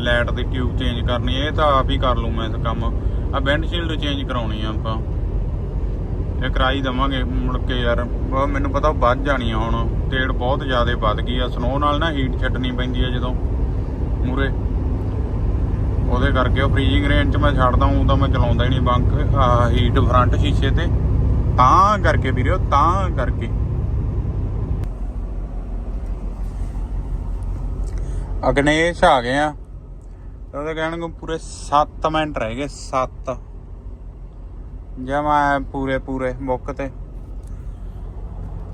ਲਾਈਟ ਦੀ ਟਿਊਬ ਚੇਂਜ ਕਰਨੀ, ਇਹ ਤਾਂ ਆਪ ਹੀ ਕਰ ਲੂ ਮੈਂ ਇਸ ਕੰਮ। ਆ ਵਿੰਡਸ਼ੀਲਡ ਚੇਂਜ ਕਰਾਉਣੀ ਆ ਆਪਾਂ। ਇਹ ਕਰਾਈ ਦਵਾਂਗੇ। ਮੁੜ ਕੇ ਯਾਰ ਮੈਨੂੰ ਪਤਾ ਵੱਧ ਜਾਣੀ ਆ ਹੁਣ। ਤੇੜ ਬਹੁਤ ਜ਼ਿਆਦਾ ਵੱਧ ਗਈ ਆ। ਸਨੋ ਨਾਲ ਨਾ ਹੀਟ ਛੱਡਣੀ ਪੈਂਦੀ ਆ ਜਦੋਂ। ਮੂਰੇ ਉਹਦੇ ਕਰਕੇ ਉਹ ਫ੍ਰੀਜ਼ਿੰਗ ਰੇਂਜ 'ਚ ਮੈਂ ਛੱਡਦਾ ਹੂੰ, ਤਾਂ ਮੈਂ ਚਲਾਉਂਦਾ ਹੀ ਨਹੀਂ ਬੰਕ ਹੀਟ ਫਰੰਟ ਸ਼ੀਸ਼ੇ ਤੇ। ਤਾਂ ਕਰਕੇ ਵੀਰਿਓ, ਤਾਂ ਕਰਕੇ। ਅਗਨੇਸ਼ ਆ ਗਏ ਆ। ਉਹਦੇ ਕਹਿਣਗੇ ਪੂਰੇ 7 ਮਿੰਟ ਰਹਿ ਗਏ 7 ਜਮਾ ਪੂਰੇ ਪੂਰੇ ਮੁੱਕ ਤੇ।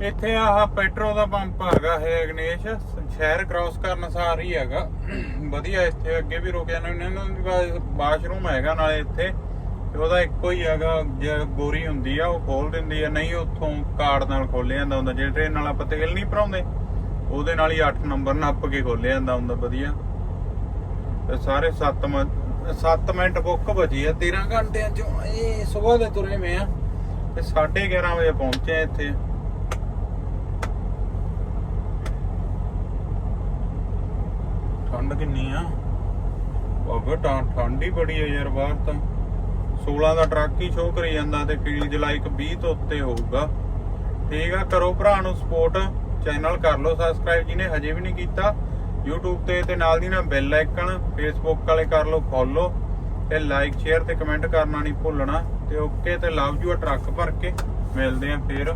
ਇੱਥੇ ਆਹ ਪੈਟਰੋ ਦਾ ਪੰਪ ਹੈਗਾ ਹੈ ਗਣੇਸ਼ ਸ਼ਹਿਰ ਕ੍ਰਾਸ ਕਰਨ ਸਾਰ ਹੀ ਹੈਗਾ। ਵਧੀਆ ਇੱਥੇ ਅੱਗੇ ਵੀ ਰੁਕਿਆ ਨਾ, ਇਹਨਾਂ ਦਾ ਬਾਥਰੂਮ ਹੈਗਾ ਨਾਲੇ ਇੱਥੇ। ਤੇ ਉਹਦਾ ਇੱਕੋ ਹੀ ਹੈਗਾ, ਜੇ ਹੁੰਦੀ ਆ, ਉਹ ਖੋਲ ਦਿੰਦੀ ਆ, ਨਹੀਂ ਉੱਥੋਂ ਕਾਰਡ ਨਾਲ ਖੋਲਿਆ ਜਾਂਦਾ ਹੁੰਦਾ, ਜੇ ਟ੍ਰੇਨ ਨਾਲ ਆਪਾਂ ਤੇਲ ਨਹੀਂ ਭਰਾਉਂਦੇ, ਉਹਦੇ ਨਾਲ ਹੀ 8 ਨੰਬਰ ਨੱਪ ਕੇ ਖੋਲਿਆ ਜਾਂਦਾ ਹੁੰਦਾ, ਵਧੀਆ। ਤੇ ਸਾਰੇ 7 7 ਮਿੰਟ ਬੁੱਕ ਬਚੀ ਆ 13 ਘੰਟਿਆਂ ਚੋਂ ਇਹ ਸਵੇਰ ਦੇ ਤੁਰੇ ਮੈਂ ਆ ਤੇ 11:30 ਵਜੇ ਪਹੁੰਚੇ ਆ ਇੱਥੇ। ਠੰਡ ਕਿੰਨੀ ਆ? ਬਾਬਾ, ਠੰ- ਠੰਡ ਹੀ ਬੜੀ ਆ ਯਾਰ ਬਾਹਰ ਤਾਂ। 16 ਦਾ ਟਰੱਕ ਹੀ ਸ਼ੋਅ ਕਰੀ ਜਾਂਦਾ ਤੇ ਫੀਲ ਜੁਲਾਈ 20 ਤੋਂ ਉੱਤੇ ਹੋਊਗਾ। ਠੀਕ ਆ, ਕਰੋ ਭਰਾ ਨੂੰ ਸਪੋਰਟ ਚੈਨਲ ਕਰ ਲਓ ਸਬਸਕ੍ਰਾਈਬ ਜਿਹਨੇ ਹਜੇ ਵੀ ਨਹੀਂ ਕੀਤਾ। YouTube ਤੇ ਤੇ ਨਾਲ ਦੀ ਨਾਲ ਬੈਲ ਆਈਕਨ Facebook ਵਾਲੇ ਕਰ ਲਓ ਫੋਲੋ ਤੇ ਲਾਈਕ ਸ਼ੇਅਰ ਤੇ ਕਮੈਂਟ ਕਰਨਾ ਨਹੀਂ ਭੁੱਲਣਾ ਤੇ ਓਕੇ ਤੇ ਲਵ ਯੂ ਆ ਟਰੱਕ ਭਰ ਕੇ। ਮਿਲਦੇ ਆ ਫੇਰ।